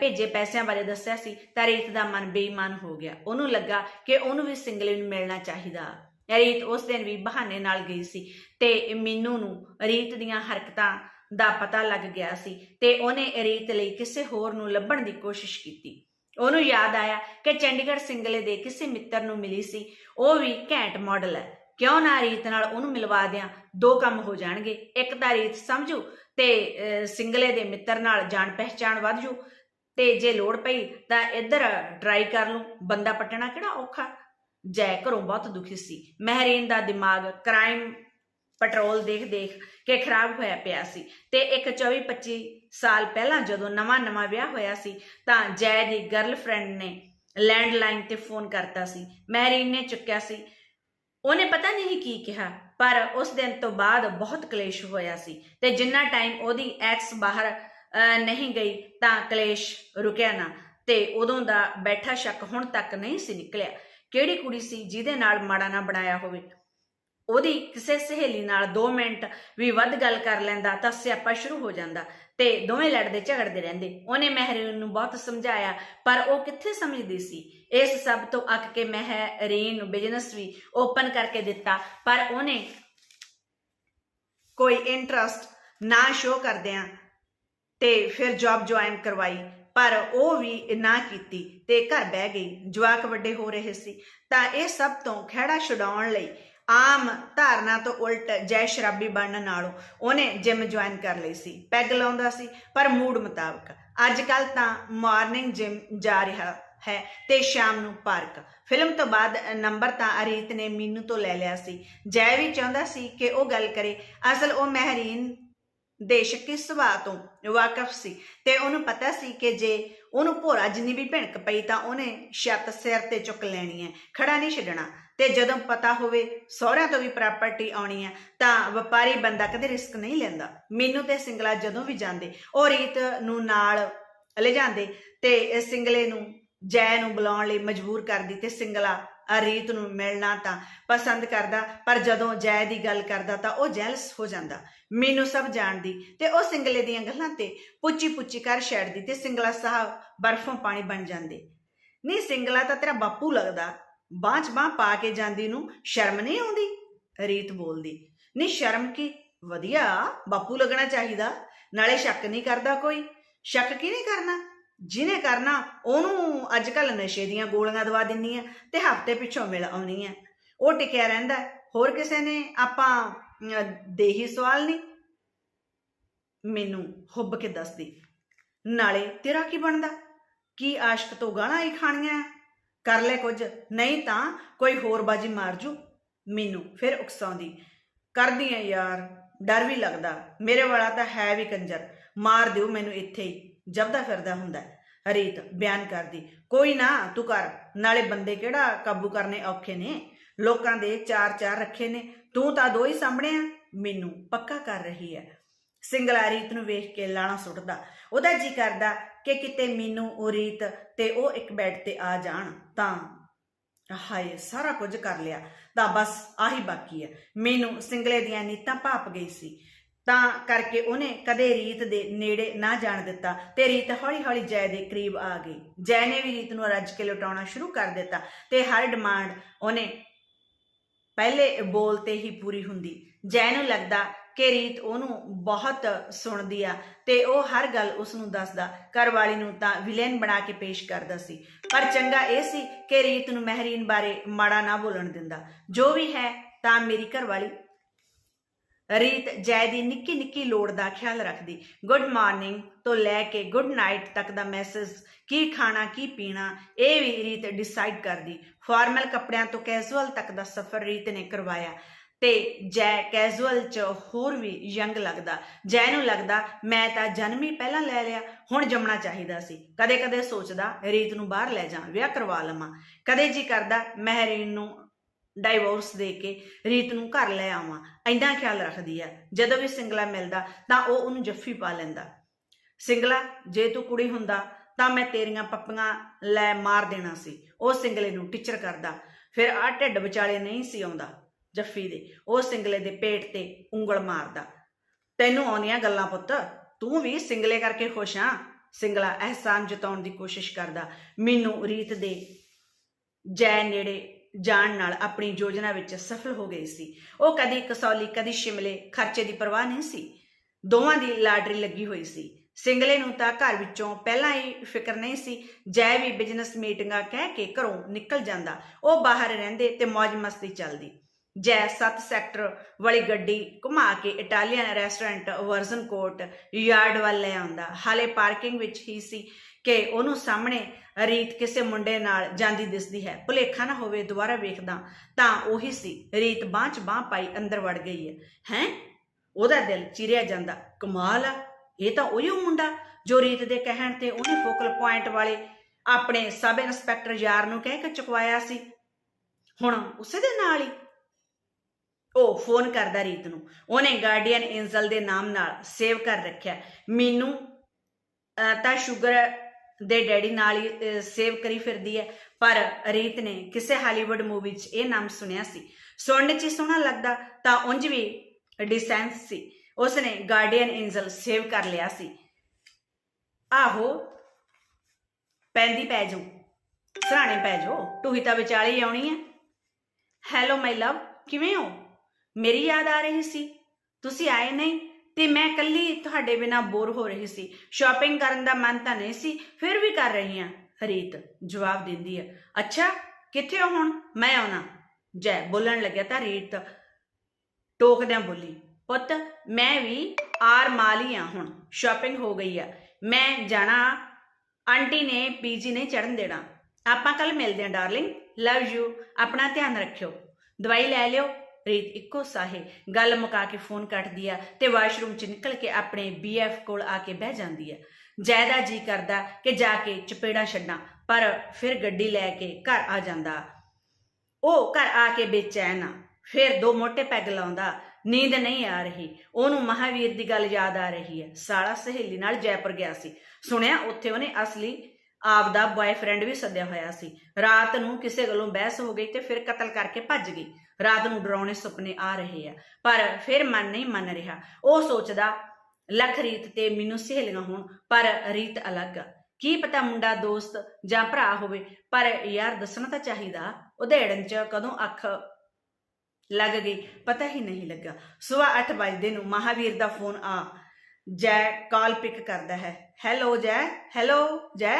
ਭੇਜੇ ਪੈਸਿਆਂ ਬਾਰੇ ਦੱਸਿਆ ਸੀ ਤਾਂ ਰੀਤ ਦਾ ਮਨ ਬੇਈਮਾਨ ਹੋ ਗਿਆ। ਉਹਨੂੰ ਲੱਗਾ ਕਿ ਉਹਨੂੰ ਵੀ ਸਿੰਗਲੇ ਨੂੰ ਮਿਲਣਾ ਚਾਹੀਦਾ। ਰੀਤ ਉਸ ਦਿਨ ਵੀ ਬਹਾਨੇ ਨਾਲ ਗਈ ਸੀ ਤੇ ਮੀਨੂ ਨੂੰ ਰੀਤ ਦੀਆਂ ਹਰਕਤਾਂ ਦਾ ਪਤਾ ਲੱਗ ਗਿਆ ਸੀ ਤੇ ਉਹਨੇ ਰੀਤ ਲਈ ਕਿਸੇ ਹੋਰ ਨੂੰ ਲੱਭਣ ਦੀ ਕੋਸ਼ਿਸ਼ ਕੀਤੀ। ਉਹਨੂੰ ਯਾਦ ਆਇਆ ਕਿ ਚੰਡੀਗੜ੍ਹ ਸਿੰਗਲੇ ਦੇ ਕਿਸੇ ਮਿੱਤਰ ਨੂੰ ਮਿਲੀ ਸੀ। ਉਹ ਵੀ ਘੈਂਟ ਮਾਡਲ ਹੈ। ਕਿਉਂ ਨਾ ਰੀਤ ਨਾਲ ਉਹਨੂੰ ਮਿਲਵਾ ਦਿਆਂ? ਦੋ ਕੰਮ ਹੋ ਜਾਣਗੇ। ਇੱਕ ਤਾਂ ਰੀਤ ਸਮਝੂ ਤੇ ਸਿੰਗਲੇ ਦੇ ਮਿੱਤਰ ਨਾਲ ਜਾਣ ਪਹਿਚਾਣ ਵੱਧ ਜੂ ਤੇ ਜੇ ਲੋੜ ਪਈ ਤਾਂ ਇੱਧਰ ਟਰਾਈ ਕਰ ਲੂੰ ਬੰਦਾ ਪਟਣਾ ਕਿਹੜਾ ਔਖਾ? ਜੈ ਘਰੋਂ ਬਹੁਤ ਦੁਖੀ ਸੀ। ਮਹਿਰੀਨ ਦਾ ਦਿਮਾਗ ਕ੍ਰਾਈਮ ਪੈਟਰੋਲ ਦੇਖ ਦੇਖ ਕੇ ਖਰਾਬ ਹੋਇਆ ਪਿਆ ਸੀ ਤੇ ਇੱਕ 24 25 ਸਾਲ ਪਹਿਲਾਂ ਜਦੋਂ ਨਵਾਂ ਨਵਾਂ ਵਿਆਹ ਹੋਇਆ ਸੀ ਤਾਂ ਜੈ ਦੀ ਗਰਲਫ੍ਰੈਂਡ ਨੇ ਲੈਂਡਲਾਈਨ ਤੇ ਫੋਨ ਕਰਤਾ ਸੀ। ਮਹਿਰੀਨ ਨੇ ਚੁੱਕਿਆ ਸੀ। ਉਹਨੇ ਪਤਾ ਨਹੀਂ ਕੀ ਕਿਹਾ ਪਰ ਉਸ ਦਿਨ ਤੋਂ ਬਾਅਦ ਬਹੁਤ ਕਲੇਸ਼ ਹੋਇਆ ਸੀ ਤੇ ਜਿੰਨਾ ਟਾਈਮ ਉਹਦੀ ਐਕਸ ਬਾਹਰ ਅਹ, ਨਹੀਂ ਗਈ ਤਾਂ ਕਲੇਸ਼ ਰੁਕਿਆ ਨਾ ਤੇ ਉਦੋਂ ਦਾ ਬੈਠਾ ਸ਼ੱਕ ਹੁਣ ਤੱਕ ਨਹੀਂ ਸੀ ਨਿਕਲਿਆ। ਕਿਹੜੀ ਕੁੜੀ ਸੀ ਜਿਹਦੇ ਨਾਲ ਮਾੜਾ ਨਾ ਬਣਾਇਆ ਹੋਵੇ? ਉਹਦੀ ਕਿਸੇ ਸਹੇਲੀ ਨਾਲ 2 ਮਿੰਟ ਵੀ ਵੱਧ ਗੱਲ ਕਰ ਲੈਂਦਾ ਤਾਂ ਸਿਆਪਾ ਸ਼ੁਰੂ ਹੋ ਜਾਂਦਾ ਤੇ ਦੋਵੇਂ ਲੜਦੇ ਝਗੜਦੇ ਰਹਿੰਦੇ। ਉਹਨੇ ਮਹਿਰੀਨ ਨੂੰ ਬਹੁਤ ਸਮਝਾਇਆ, ਪਰ ਉਹ ਕਿੱਥੇ ਸਮਝਦੀ ਸੀ? ਇਸ ਸਭ ਤੋਂ ਅੱਕ ਕੇ ਮਹਿਰੀਨ ਨੂੰ ਬਿਜ਼ਨਸ ਵੀ ਓਪਨ ਕਰਕੇ ਦਿੱਤਾ, ਪਰ ਉਹਨੇ ਕੋਈ ਇੰਟਰਸਟ ਨਾ ਸ਼ੋ ਕਰਦਿਆਂ ਤੇ ਫਿਰ ਜੌਬ ਜੁਆਇਨ ਕਰਵਾਈ। ਪਰ ਉਹ ਵੀ ਨਾ ਕੀਤੀ ਤੇ ਘਰ ਬਹਿ ਗਈ। ਜਵਾਕ ਵੱਡੇ ਹੋ ਰਹੇ ਸੀ। ਤਾਂ ਇਹ ਸਭ ਤੋਂ ਖਹਿੜਾ ਛਡਾਉਣ ਲਈ ਆਮ ਧਾਰਨਾ ਤੋਂ ਉਲਟ ਜੈ ਸ਼ਰਾਬੀ ਬਣਨ ਨਾਲੋਂ ਉਹਨੇ ਜਿਮ ਜੁਆਇਨ ਕਰ ਲਈ ਸੀ। ਪੈਗ ਲਾਉਂਦਾ ਸੀ, ਪਰ ਮੂਡ ਮੁਤਾਬਕ। ਅੱਜ ਕੱਲ ਤਾਂ ਮਾਰਨਿੰਗ ਜਿਮ ਜਾ ਰਿਹਾ ਹੈ ਤੇ ਸ਼ਾਮ ਨੂੰ ਪਾਰਕ। ਫਿਲਮ ਤੋਂ ਬਾਅਦ ਨੰਬਰ ਤਾਂ ਅਰੀਤ ਨੇ ਮੀਨੂ ਤੋਂ ਲੈ ਲਿਆ ਸੀ। ਜੈ ਵੀ ਚਾਹੁੰਦਾ ਸੀ ਕਿ ਉਹ ਗੱਲ ਕਰੇ। ਅਸਲ ਉਹ ਮਹਿਰੀਨ ਦੇ ਸ਼ੱਕੀ ਸੁਭਾਅ ਤੋਂ ਵਾਕਫ ਸੀ? ਤੇ ਉਹਨੂੰ ਪਤਾ ਸੀ ਕਿ ਜੇ ਉਹਨੂੰ ਭੋਰਾ ਜਿੰਨੀ ਵੀ ਭਿਣਕ ਪਈ ਤਾਂ ਉਹਨੇ ਛੱਤ ਸਿਰ ਤੇ ਚੁੱਕ ਲੈਣੀ ਹੈ, ਖੜਾ ਨਹੀਂ ਛੱਡਣਾ। ਤੇ ਜਦੋਂ ਪਤਾ ਹੋਵੇ ਸਹੁਰਿਆਂ ਤੋਂ ਵੀ ਪ੍ਰਾਪਰਟੀ ਆਉਣੀ ਹੈ, ਤਾਂ ਵਪਾਰੀ ਬੰਦਾ ਕਦੇ ਰਿਸਕ ਨਹੀਂ ਲੈਂਦਾ। ਮੈਨੂੰ ਤੇ ਸਿੰਗਲਾ ਜਦੋਂ ਵੀ ਜਾਂਦੇ, ਉਹ ਰੀਤ ਨੂੰ ਨਾਲ ਲੈ ਜਾਂਦੇ ਤੇ ਸਿੰਗਲੇ ਨੂੰ, ਜੈ ਨੂੰ ਬੁਲਾਉਣ ਲਈ ਮਜਬੂਰ ਕਰਦੀ ਤੇ ਸਿੰਗਲਾ ਅਰੀਤ ਨੂੰ ਮਿਲਣਾ ਤਾਂ ਪਸੰਦ ਕਰਦਾ, ਪਰ ਜਦੋਂ ਜੈ ਦੀ ਗੱਲ ਕਰਦਾ ਤਾਂ ਉਹ ਜੈਲਸ ਹੋ ਜਾਂਦਾ। ਮੈਨੂੰ ਸਭ ਜਾਣਦੀ ਤੇ ਉਹ ਸਿੰਗਲੇ ਦੀਆਂ ਗੱਲਾਂ ਤੇ ਪੁੱਚੀ ਪੁੱਚੀ ਕਰ ਛੱਡਦੀ ਤੇ ਸਿੰਗਲਾ ਸਾਹਿਬ ਬਰਫੋਂ ਪਾਣੀ ਬਣ ਜਾਂਦੇ। ਨਹੀਂ ਸਿੰਗਲਾ ਤਾਂ ਤੇਰਾ ਬਾਪੂ ਲੱਗਦਾ। ਬਾਂਹ 'ਚ ਬਾਂਹ ਪਾ ਕੇ ਜਾਂਦੀ ਨੂੰ ਸ਼ਰਮ ਨਹੀਂ ਆਉਂਦੀ? ਰੀਤ ਬੋਲਦੀ ਨਹੀਂ ਸ਼ਰਮ ਕੀ? ਵਧੀਆ, ਬਾਪੂ ਲੱਗਣਾ ਚਾਹੀਦਾ। ਨਾਲੇ ਸ਼ੱਕ ਨਹੀਂ ਕਰਦਾ ਕੋਈ। ਸ਼ੱਕ ਕੀ ਨਹੀਂ ਕਰਨਾ? ਜਿਹਨੇ ਕਰਨਾ ਉਹਨੂੰ ਅੱਜ ਕੱਲ ਨਸ਼ੇ ਦੀਆਂ ਗੋਲੀਆਂ ਦਵਾ ਦਿੰਨੀ ਆ ਤੇ ਹਫ਼ਤੇ ਪਿੱਛੋਂ ਮਿਲ ਆਉਣੀ ਆ। ਉਹ ਟਿਕਿਆ ਰਹਿੰਦਾ ਹੋਰ ਕਿਸੇ ਨੇ ਆਪਾਂ ਅਮ, ਦੇਹੀ ਸਵਾਲ ਨਹੀਂ? ਮੈਨੂੰ ਹੁੱਬ ਕੇ ਦੱਸਦੀ। ਨਾਲੇ ਤੇਰਾ ਕੀ ਬਣਦਾ? ਕੀ ਆਸ਼ਕ ਤੋਂ ਗਾਲਾਂ ਹੀ ਖਾਣੀਆਂ ਕਰ ਲੈ ਕੁਝ ਨਹੀਂ ਤਾਂ ਕੋਈ ਹੋਰ ਬਾਜੀ ਮਾਰ ਜੂ। ਮੈਨੂੰ ਫਿਰ ਉਕਸਾਉਂਦੀ। ਕਰਦੀ ਐ ਯਾਰ ਡਰ ਵੀ ਲੱਗਦਾ। ਮੇਰੇ ਵਾਲਾ ਤਾਂ ਹੈ ਵੀ ਕੰਜਰ। ਮਾਰ ਦਿਓ ਮੈਨੂੰ ਇੱਥੇ ਹੀ। ਜਪਦਾ ਫਿਰਦਾ ਹੁੰਦਾ ਹੈ। ਰੀਤ ਬਿਆਨ ਕਰਦੀ। ਕੋਈ ਨਾ, ਤੂੰ ਕਰ। ਨਾਲੇ ਬੰਦੇ ਕਿਹੜਾ ਕਾਬੂ ਕਰਨੇ ਔਖੇ ਨੇ? ਲੋਕਾਂ ਦੇ ਚਾਰ ਚਾਰ ਰੱਖੇ ਨੇ। ਤੂੰ ਤਾਂ ਦੋ ਹੀ ਸਾਹਮਣੇ ਆ। ਮੈਨੂੰ ਪੱਕਾ ਕਰ ਰਹੀ ਹੈ। ਸਿੰਗਲਾ ਰੀਤ ਨੂੰ ਵੇਖ ਕੇ ਲਾਣਾ ਸੁੱਟਦਾ। ਉਹਦਾ ਜੀ ਕਰਦਾ ਕਿ ਕਿਤੇ ਮੈਨੂੰ ਉਹ ਰੀਤ ਤੇ ਉਹ ਇੱਕ ਬੈੱਡ ਤੇ ਆ ਜਾਣ। ਤਾਂ ਹਾਏ, ਸਾਰਾ ਕੁਝ ਕਰ ਲਿਆ। ਤਾਂ ਬਸ ਆਹੀ ਬਾਕੀ ਹੈ। ਮੈਨੂੰ ਸਿੰਗਲੇ ਦੀਆਂ ਨੀਤਾਂ ਭਾਪ ਗਈ ਸੀ। ਤਾਂ ਕਰਕੇ ਉਹਨੇ ਕਦੇ ਰੀਤ ਦੇ ਨੇੜੇ ਨਾ ਜਾਣ ਦਿੱਤਾ ਤੇ ਰੀਤ ਹੌਲੀ ਹੌਲੀ ਜੈ ਦੇ ਕਰੀਬ ਆ ਗਈ। ਜੈ ਨੇ ਵੀ ਰੀਤ ਨੂੰ ਰੱਜ ਕੇ ਲੁਟਾਉਣਾ ਸ਼ੁਰੂ ਕਰ ਦਿੱਤਾ ਤੇ ਹਰ ਡਿਮਾਂਡ ਉਹਨੇ ਪਹਿਲੇ ਬੋਲ ਤੇ ਹੀ ਪੂਰੀ ਹੁੰਦੀ। ਜੈ ਨੂੰ ਲੱਗਦਾ ਕਿ ਰੀਤ ਉਹਨੂੰ ਬਹੁਤ ਸੁਣਦੀ ਆ ਤੇ ਉਹ ਹਰ ਗੱਲ ਉਸ ਨੂੰ ਦੱਸਦਾ ਘਰਵਾਲੀ ਨੂੰ ਤਾਂ ਵਿਲੇਨ ਬਣਾ ਕੇ ਪੇਸ਼ ਕਰਦਾ ਸੀ। ਪਰ ਚੰਗਾ ਇਹ ਸੀ ਕਿ ਰੀਤ ਨੂੰ ਮਹਿਰੀਨ ਬਾਰੇ ਮਾੜਾ ਨਾ ਬੋਲਣ ਦਿੰਦਾ। ਜੋ ਵੀ ਹੈ ਤਾਂ ਮੇਰੀ ਘਰਵਾਲੀ ਰੀਤ ਜੈ ਦੀ ਨਿੱਕੀ ਨਿੱਕੀ ਲੋੜ ਦਾ ਖਿਆਲ ਰੱਖਦੀ। ਗੁੱਡ ਮਾਰਨਿੰਗ ਤੋਂ ਲੈ ਕੇ ਗੁੱਡ ਨਾਈਟ ਤੱਕ ਦਾ ਮੈਸੇਜ ਕੀ ਖਾਣਾ, ਕੀ ਪੀਣਾ, ਇਹ ਵੀ ਰੀਤ ਡਿਸਾਈਡ ਕਰਦੀ। ਫਾਰਮਲ ਕੱਪੜਿਆਂ ਤੋਂ ਕੈਜੂਅਲ ਤੱਕ ਦਾ ਸਫ਼ਰ ਰੀਤ ਨੇ ਕਰਵਾਇਆ। ਤੇ ਜੈ ਕੈਜੂਅਲ ਚ ਹੋਰ ਵੀ ਯੰਗ ਲੱਗਦਾ। ਜੈ ਨੂੰ ਲੱਗਦਾ, ਮੈਂ ਤਾਂ ਜਨਮ ਹੀ ਪਹਿਲਾਂ ਲੈ ਲਿਆ, ਹੁਣ ਜੰਮਣਾ ਚਾਹੀਦਾ ਸੀ। ਕਦੇ ਕਦੇ ਸੋਚਦਾ, ਰੀਤ ਨੂੰ ਬਾਹਰ ਲੈ ਜਾ, ਵਿਆਹ ਕਰਵਾ ਲਵਾਂ। ਕਦੇ ਜੀ ਕਰਦਾ, ਮਹਿਰੀਨ ਨੂੰ ਡਾਈਵੋਰਸ ਦੇ ਕੇ ਰੀਤ ਨੂੰ ਘਰ ਲੈ ਆਵਾਂ ਐਂਦਾ ਖਿਆਲ ਰੱਖਦੀ ਆ। ਜਦੋਂ ਵੀ ਸਿੰਗਲਾ ਮਿਲਦਾ ਤਾਂ ਉਹ ਉਹਨੂੰ ਜੱਫੀ ਪਾ ਲੈਂਦਾ। ਸਿੰਗਲਾ, ਜੇ ਤੂੰ ਕੁੜੀ ਹੁੰਦਾ ਤਾਂ ਮੈਂ ਤੇਰੀਆਂ ਪੱਪੀਆਂ ਲੈ ਮਾਰ ਦੇਣਾ ਸੀ। ਉਹ ਸਿੰਗਲੇ ਨੂੰ ਟੀਚਰ ਕਰਦਾ। ਫਿਰ ਆ ਢਿੱਡ ਵਿਚਾਲੇ ਨਹੀਂ ਸੀ ਆਉਂਦਾ ਜੱਫੀ ਦੇ। ਉਹ ਸਿੰਗਲੇ ਦੇ ਪੇਟ ਤੇ ਉਂਗਲ ਮਾਰਦਾ। ਤੈਨੂੰ ਆਉਂਦੀਆਂ ਗੱਲਾਂ ਪੁੱਤ, ਤੂੰ ਵੀ ਸਿੰਗਲੇ ਕਰਕੇ ਖੁਸ਼ ਆ। ਸਿੰਗਲਾ ਅਹਿਸਾਨ ਜਤਾਉਣ ਦੀ ਕੋਸ਼ਿਸ਼ ਕਰਦਾ। ਮੈਨੂੰ ਰੀਤ ਦੇ ਜੈ ਨੇੜੇ ਜਾਣ ਨਾਲ ਆਪਣੀ ਯੋਜਨਾ ਵਿੱਚ ਸਫਲ ਹੋ ਗਈ ਸੀ। ਉਹ ਕਦੀ ਕਸੌਲੀ, ਕਦੀ ਸ਼ਿਮਲੇ ਖਰਚੇ ਦੀ ਪਰਵਾਹ ਨਹੀਂ ਸੀ। ਦੋਵਾਂ ਦੀ ਲਾਟਰੀ ਲੱਗੀ ਹੋਈ ਸੀ। ਸਿੰਗਲੇ ਨੂੰ ਤਾਂ ਘਰ ਵਿੱਚੋਂ ਪਹਿਲਾਂ ਹੀ ਫਿਕਰ ਨਹੀਂ ਸੀ, ਜੈ ਵੀ ਬਿਜ਼ਨਸ ਮੀਟਿੰਗਾਂ ਕਹਿ ਕੇ ਘਰੋਂ ਨਿਕਲ ਜਾਂਦਾ, ਉਹ ਬਾਹਰ ਰਹਿੰਦੇ ਤੇ ਮौज ਮਸਤੀ ਚੱਲਦੀ। ਜੈ 7 ਸੈਕਟਰ ਵਾਲੀ ਗੱਡੀ ਘੁਮਾ ਕੇ Italian restaurant version courtyard ਵੱਲ ਲੈ ਆਉਂਦਾ। ਹਾਲੇ ਪਾਰਕਿੰਗ ਵਿੱਚ ਹੀ ਸੀ। ਕਿ ਉਹਨੂੰ ਸਾਹਮਣੇ ਰੀਤ ਕਿਸੇ ਮੁੰਡੇ ਨਾਲ ਜਾਂਦੀ ਦਿਸਦੀ ਹੈ। ਭੁਲੇਖਾ ਨਾ ਹੋਵੇ ਦੁਬਾਰਾ ਵੇਖਦਾ ਤਾਂ ਉਹੀ ਸੀ। ਰੀਤ ਬਾਂਹ 'ਚ ਬਾਂਹ ਪਾਈ ਅੰਦਰ ਵੜ ਗਈ ਹੈ। ਹੈ? ਉਹਦਾ ਦਿਲ ਚਿਰਿਆ ਜਾਂਦਾ। ਕਮਾਲ ਆ ਇਹ ਤਾਂ ਉਹੀ ਮੁੰਡਾ ਜੋ ਰੀਤ ਦੇ ਕਹਿਣ ਤੇ ਉਹਨੇ ਫੋਕਲ ਪੁਆਇੰਟ ਵਾਲੇ ਆਪਣੇ ਸਬ ਇੰਸਪੈਕਟਰ ਯਾਰ ਨੂੰ ਕਹਿ ਕੇ ਚੁਕਵਾਇਆ ਸੀ। ਹੁਣ ਉਸੇ ਦੇ ਨਾਲ ਹੀ ਉਹ ਫੋਨ ਕਰਦਾ ਰੀਤ ਨੂੰ। ਉਹਨੇ ਗਾਰਡੀਅਨ ਐਂਜਲ ਦੇ ਨਾਮ ਨਾਲ ਸੇਵ ਕਰ ਰੱਖਿਆ। ਮੈਨੂੰ ਅਹ, ਤਾਂ ਸ਼ੂਗਰ ਦੇ ਡੈਡੀ ਨਾਲ ਹੀ ਸੇਵ ਕਰੀ ਫਿਰਦੀ ਹੈ। ਪਰ ਰੀਤ ਨੇ ਕਿਸੇ ਹਾਲੀਵੁੱਡ ਮੂਵੀ 'ਚ ਇਹ ਨਾਮ ਸੁਣਿਆ ਸੀ। ਸੁਣਨ 'ਚ ਹੀ ਸੋਹਣਾ ਲੱਗਦਾ, ਤਾਂ ਉਂਝ ਵੀ ਡਿਸੈਂਸ ਸੀ। ਉਸਨੇ ਗਾਰਡੀਅਨ ਐਂਜਲ ਸੇਵ ਕਰ ਲਿਆ ਸੀ। ਆਹੋ, ਪੈਂਦੀ ਪੈ ਜਾਓ ਸਰਾਣੇ ਪੈ ਜਾਓ ਟੂਹੀ ਤਾਂ ਵਿਚਾਲੇ ਆਉਣੀ ਹੈ। ਹੈਲੋ ਮਾਈ ਲਵ ਕਿਵੇਂ ਹੋ? ਮੇਰੀ ਯਾਦ ਆ ਰਹੀ ਸੀ। ਤੁਸੀਂ ਆਏ ਨਹੀਂ? ਤੇ ਮੈਂ ਇਕੱਲੀ ਤੁਹਾਡੇ ਬਿਨਾ ਬੋਰ ਹੋ ਰਹੀ ਸੀ। ਸ਼ਾਪਿੰਗ ਕਰਨ ਦਾ ਮਨ ਤਾਂ ਨਹੀਂ ਸੀ, ਫਿਰ ਵੀ ਕਰ ਰਹੀ ਹਾਂ ਰੀਤ ਜਵਾਬ ਦਿੰਦੀ ਹੈ। ਅੱਛਾ, ਕਿੱਥੇ ਹੋ ਹੁਣ? ਮੈਂ ਆਉਣਾ। ਜੈ, ਬੋਲਣ ਲੱਗਿਆ ਤਾਂ ਰੀਤ ਟੋਕਦਿਆਂ ਬੋਲੀ, ਪੁੱਤ, ਮੈਂ ਵੀ ਆਰ ਮਾਲੀ ਆ ਹੁਣ ਸ਼ਾਪਿੰਗ ਹੋ ਗਈ ਆ। ਮੈਂ ਜਾਣਾ, ਆਂਟੀ ਨੇ, ਪੀਜੀ ਨਹੀਂ ਚੜਨ ਦੇਣਾ। ਆਪਾਂ ਕੱਲ ਮਿਲਦੇ ਆਂ ਡਾਰਲਿੰਗ ਲਵ ਯੂ ਆਪਣਾ ਧਿਆਨ ਰੱਖਿਓ। ਦਵਾਈ ਲੈ ਲਿਓ। ਰੀਤ ਇੱਕੋ ਸਾਹੇ ਗੱਲ ਮੁਕਾ ਕੇ ਫੋਨ ਕੱਟਦੀ ਆ ਤੇ ਵਾਸ਼ਰੂਮ 'ਚ ਨਿਕਲ ਕੇ ਆਪਣੇ ਬੀਐਫ ਕੋਲ ਆ ਕੇ ਬਹਿ ਜਾਂਦੀ ਆ। ਜਾਇਦਾ ਜੀ ਕਰਦਾ ਕਿ ਜਾ ਕੇ ਚਪੇੜਾ ਛੱਡਾਂ, ਪਰ ਫਿਰ ਗੱਡੀ ਲੈ ਕੇ ਘਰ ਆ ਜਾਂਦਾ। ਉਹ ਘਰ ਆ ਕੇ ਬੇਚੈਨ ਆ। ਫਿਰ ਦੋ ਮੋਟੇ ਪੈਗ ਲਾਉਂਦਾ। ਨੀਂਦ ਨਹੀਂ ਆ ਰਹੀ। ਉਹਨੂੰ ਮਹਾਵੀਰ ਦੀ ਗੱਲ ਯਾਦ ਆ ਰਹੀ ਹੈ ਸਾਲਾ ਸਹੇਲੀ ਨਾਲ ਜੈਪੁਰ ਗਿਆ ਸੀ। ਸੁਣਿਆ ਉੱਥੇ ਉਹਨੇ ਅਸਲੀ ਆਪ ਦਾ ਬॉयਫ੍ਰੈਂਡ ਵੀ ਸੱਦਿਆ ਹੋਇਆ ਸੀ। ਰਾਤ ਨੂੰ ਕਿਸੇ ਗੱਲੋਂ ਬਹਿਸ ਹੋ ਗਈ ਤੇ ਫਿਰ ਕਤਲ ਕਰਕੇ ਭੱਜ ਗਈ। ਰਾਤ ਨੂੰ ਡਰਾਉਣੇ ਸੁਪਨੇ ਆ ਰਹੇ ਆ। ਪਰ ਫਿਰ ਮਨ ਨਹੀਂ ਮੰਨ ਰਿਹਾ। ਉਹ ਸੋਚਦਾ, ਲੱਖ ਰੀਤ ਤੇ ਮੈਨੂੰ ਸਹੇਲੀਆਂ ਹੋਣ, ਪਰ ਰੀਤ ਅਲੱਗ। ਕੀ ਪਤਾ ਮੁੰਡਾ ਦੋਸਤ ਜਾਂ ਭਰਾ ਹੋਵੇ, ਪਰ ਯਾਰ ਦੱਸਣਾ ਤਾਂ ਚਾਹੀਦਾ। ਉਧੇੜਨ ਚ ਕਦੋਂ ਅੱਖ ਲੱਗ ਗਈ, ਪਤਾ ਹੀ ਨਹੀਂ ਲੱਗਾ। ਸਵੇਰ 8 ਵਜੇ ਨੂੰ ਮਹਾਵੀਰ ਦਾ ਫੋਨ ਆ, ਜੈ ਕਾਲ ਪਿਕ ਕਰਦਾ ਹੈ। ਹੈਲੋ ਜੈ ਹੈਲੋ ਜੈ।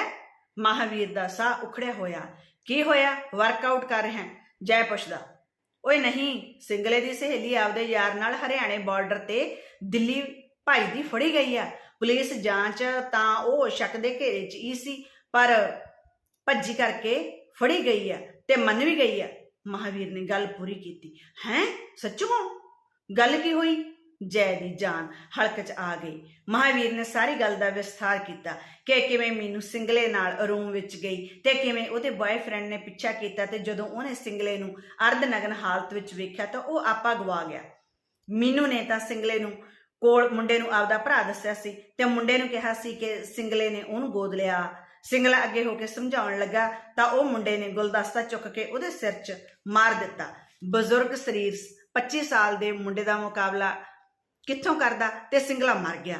ਮਹਾਵੀਰ ਦਾ ਸਾਹ ਉਖੜਿਆ ਹੋਇਆ। ਕੀ ਹੋਇਆ? ਵਰਕਆਊਟ ਕਰ ਰਿਹਾ। ਜੈ ਪੁੱਛਦਾ। ਓਏ ਨਹੀਂ, ਸਿੰਗਲੇ ਦੀ ਸਹੇਲੀ ਆਪਦੇ ਯਾਰ ਨਾਲ ਹਰਿਆਣੇ ਬਾਰਡਰ ਤੇ ਦਿੱਲੀ ਭਾਈ ਦੀ ਫੜੀ ਗਈ ਆ। ਪੁਲਿਸ ਜਾਂਚ ਤਾਂ ਉਹ ਸ਼ੱਕ ਦੇ ਘੇਰੇ 'ਚ ਹੀ ਸੀ, ਪਰ ਭੱਜੀ ਕਰਕੇ ਫੜੀ ਗਈ ਆ ਤੇ ਮੰਨ ਵੀ ਗਈ ਆ। ਮਹਾਵੀਰ ਨੇ ਗੱਲ ਪੂਰੀ ਕੀਤੀ। ਹੈ, ਸੱਚੋ? ਗੱਲ ਕੀ ਹੋਈ? ਜੈ ਦੀ ਜਾਨ ਹਲਕ 'ਚ ਆ ਗਈ। ਮਹਾਵੀਰ ਨੇ ਸਾਰੀ ਗੱਲ ਦਾ ਵਿਸਥਾਰ ਕੀਤਾ ਕਿ ਕਿਵੇਂ ਮੀਨੂ ਸਿੰਗਲੇ ਨਾਲ ਰੂਮ ਵਿੱਚ ਗਈ ਤੇ ਕਿਵੇਂ ਉਹਦੇ ਬॉयਫ੍ਰੈਂਡ ਨੇ ਪਿੱਛਾ ਕੀਤਾ ਤੇ ਜਦੋਂ ਉਹਨੇ ਸਿੰਗਲੇ ਨੂੰ ਅਰਧ ਨਗਨ ਹਾਲਤ ਵਿੱਚ ਵੇਖਿਆ ਤਾਂ ਉਹ ਆਪਾ ਗਵਾ ਗਿਆ। ਮੀਨੂ ਨੇ ਤਾਂ ਸਿੰਗਲੇ ਨੂੰ ਕੋਲ ਮੁੰਡੇ ਨੂੰ ਆਪਦਾ ਭਰਾ ਦੱਸਿਆ ਸੀ ਤੇ ਮੁੰਡੇ ਨੂੰ ਕਿਹਾ ਸੀ ਕਿ ਸਿੰਗਲੇ ਨੇ ਉਹਨੂੰ ਗੋਦ ਲਿਆ। ਸਿੰਗਲਾ ਅੱਗੇ ਹੋ ਕੇ ਸਮਝਾਉਣ ਲੱਗਾ ਤਾਂ ਉਹ ਮੁੰਡੇ ਨੇ ਗੁਲਦਸਤਾ ਚੁੱਕ ਕੇ ਉਹਦੇ ਸਿਰ 'ਚ ਮਾਰ ਦਿੱਤਾ। ਬਜ਼ੁਰਗ ਸਰੀਰ 25 ਸਾਲ ਦੇ ਮੁੰਡੇ ਦਾ ਮੁਕਾਬਲਾ ਕਿੱਥੋਂ ਕਰਦਾ ਤੇ ਸਿੰਗਲਾ ਮਰ ਗਿਆ।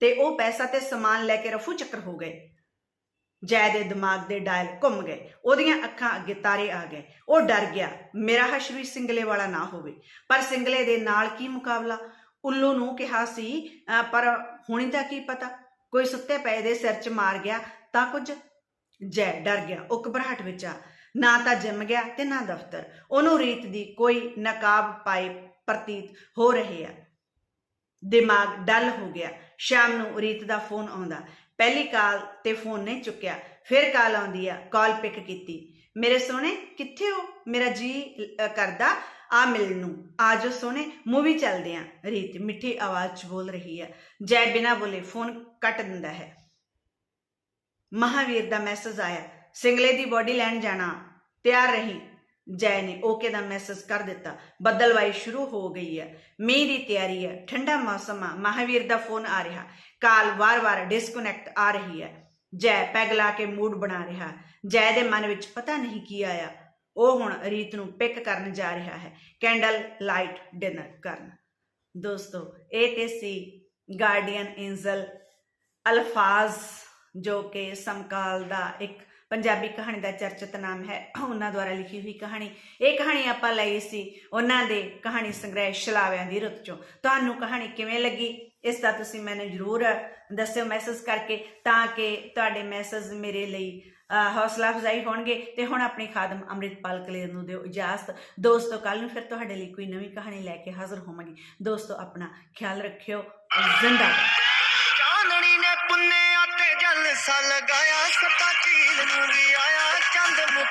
ਤੇ ਉਹ ਪੈਸਾ ਤੇ ਸਮਾਨ ਲੈ ਕੇ ਰਫੂ ਚੱਕਰ ਹੋ ਗਏ। ਜੈ ਦੇ ਦਿਮਾਗ ਦੇ ਡਾਇਲ ਘੁੰਮ ਗਏ। ਉਹਦੀਆਂ ਅੱਖਾਂ ਅੱਗੇ ਤਾਰੇ ਆ ਗਏ। ਉਹ ਡਰ ਗਿਆ, ਮੇਰਾ ਹਸ਼ ਵੀ ਸਿੰਗਲੇ ਵਾਲਾ ਨਾ ਹੋਵੇ। ਪਰ ਸਿੰਗਲੇ ਦੇ ਨਾਲ ਕੀ ਮੁਕਾਬਲਾ? ਉੱਲੂ ਨੂੰ ਕਿਹਾ ਸੀ, ਅਹ, ਪਰ ਹੁਣੀ ਤਾਂ ਕੀ ਪਤਾ? ਕੋਈ ਸੁੱਤੇ ਪਏ ਦੇ ਸਿਰ 'ਚ ਮਾਰ ਗਿਆ ਤਾਂ ਕੁਝ? ਜੈ ਡਰ ਗਿਆ, ਉਹ ਘਬਰਾਹਟ ਵਿੱਚ ਆ। ਨਾ ਤਾਂ ਜਿੰਮ ਗਿਆ ਤੇ ਨਾ ਦਫ਼ਤਰ। ਉਹਨੂੰ ਰੀਤ ਦੀ ਕੋਈ ਨਕਾਬ ਪਾਈ ਪ੍ਰਤੀਤ ਹੋ ਰਹੇ ਆ। ਦਿਮਾਗ ਡਲ ਹੋ ਗਿਆ। ਸ਼ਾਮ ਨੂੰ ਰੀਤ ਦਾ ਫੋਨ ਆਉਂਦਾ। ਪਹਿਲੀ ਕਾਲ ਤੇ ਫੋਨ ਨਹੀਂ ਚੁੱਕਿਆ। ਫਿਰ ਕਾਲ ਆਉਂਦੀ ਆ। ਕਾਲ ਪਿਕ ਕੀਤੀ। ਮੇਰੇ ਸੋਹਣੇ, ਕਿੱਥੇ ਹੋ? ਮੇਰਾ ਜੀ ਕਰਦਾ ਆ ਮਿਲਣ ਨੂੰ। ਆਜੋ ਸੋਹਣੇ, ਮੂਵੀ ਚੱਲਦੇ ਆ। ਰੀਤ ਮਿੱਠੀ ਆਵਾਜ਼ 'ਚ ਬੋਲ ਰਹੀ ਹੈ ਜੈ ਬਿਨਾ ਬੋਲੇ ਫੋਨ ਕੱਟ ਦਿੰਦਾ ਹੈ। ਮਹਾਵੀਰ ਦਾ ਮੈਸੇਜ ਆਇਆ। ਸਿੰਗਲੇ ਦੀ ਬੋਡੀ ਲੈਣ ਜਾਣਾ। ਤਿਆਰ ਰਹੀ। ਜੈ ਨੇ ਓਕੇ ਦਾ ਮੈਸੇਜ ਕਰ ਦਿੱਤਾ। ਬੱਦਲਵਾਈ ਸ਼ੁਰੂ ਹੋ ਗਈ ਹੈ। ਮੀਂਹ ਦੀ ਤਿਆਰੀ ਹੈ। ਠੰਡਾ ਮੌਸਮ ਆ। ਮਹਾਵੀਰ ਦਾ ਫੋਨ ਆ ਰਿਹਾ। ਕਾਲ ਵਾਰ-ਵਾਰ ਡਿਸਕਨੈਕਟ ਆ ਰਹੀ ਹੈ। ਜੈ ਪੈਗ ਕੇ ਮੂਡ ਬਣਾ ਰਿਹਾ। ਜੈ ਦੇ ਮਨ ਵਿੱਚ ਪਤਾ ਨਹੀਂ ਕੀ ਆਇਆ। ਉਹ ਹੁਣ ਰੀਤ ਨੂੰ ਪਿਕ ਕਰਨ ਜਾ ਰਿਹਾ ਹੈ। ਕੈਂਡਲ ਲਾਈਟ ਡਿਨਰ ਕਰਨ। ਦੋਸਤੋ, ਇਹ ਤੇ ਸੀ ਗਾਰਡੀਅਨ ਐਂਜਲ ਅਲਫਾਜ਼ ਜੋ ਕਿ ਸਮਕਾਲ ਦਾ ਇੱਕ ਪੰਜਾਬੀ ਕਹਾਣੀ ਦਾ ਚਰਚਿਤ ਨਾਮ ਹੈ। ਉਹਨਾਂ ਦੁਆਰਾ ਲਿਖੀ ਹੋਈ ਕਹਾਣੀ। ਇਹ ਕਹਾਣੀ ਆਪਾਂ ਲਈ ਸੀ ਉਹਨਾਂ ਦੇ ਕਹਾਣੀ ਸੰਗ੍ਰਹਿ ਸ਼ਲਾਵਿਆਂ ਦੀ ਰੁੱਤ ਚੋਂ। ਤੁਹਾਨੂੰ ਕਹਾਣੀ ਕਿਵੇਂ ਲੱਗੀ? ਇਸ ਦਾ ਤੁਸੀਂ ਮੈਨੂੰ ਜ਼ਰੂਰ ਦੱਸਿਓ ਮੈਸੇਜ ਕਰਕੇ ਤਾਂ ਕਿ ਤੁਹਾਡੇ ਮੈਸੇਜ ਮੇਰੇ ਲਈ ਅਹ, ਹੌਸਲਾ ਅਫਜ਼ਾਈ ਹੋਣਗੇ। ਤੇ ਹੁਣ ਆਪਣੀ ਖਾਦਮ ਅੰਮ੍ਰਿਤਪਾਲ ਕਲੇਰ ਨੂੰ ਦਿਓ ਇਜਾਜ਼ਤ। ਦੋਸਤੋ ਕੱਲ ਨੂੰ ਫਿਰ ਤੁਹਾਡੇ ਲਈ ਕੋਈ ਨਵੀਂ ਕਹਾਣੀ ਲੈ ਕੇ ਹਾਜ਼ਰ ਹੋਵਾਂਗੀ। ਦੋਸਤੋ ਆਪਣਾ ਖਿਆਲ ਰੱਖਿਓ। ਜ਼ਿੰਦਾ ਚਾਂਦਣੀ ਨੇ ਪੁੰਨੇ ਤੇ ਜਲਸਾ ਲਗਾਇਆ ਸਤਾ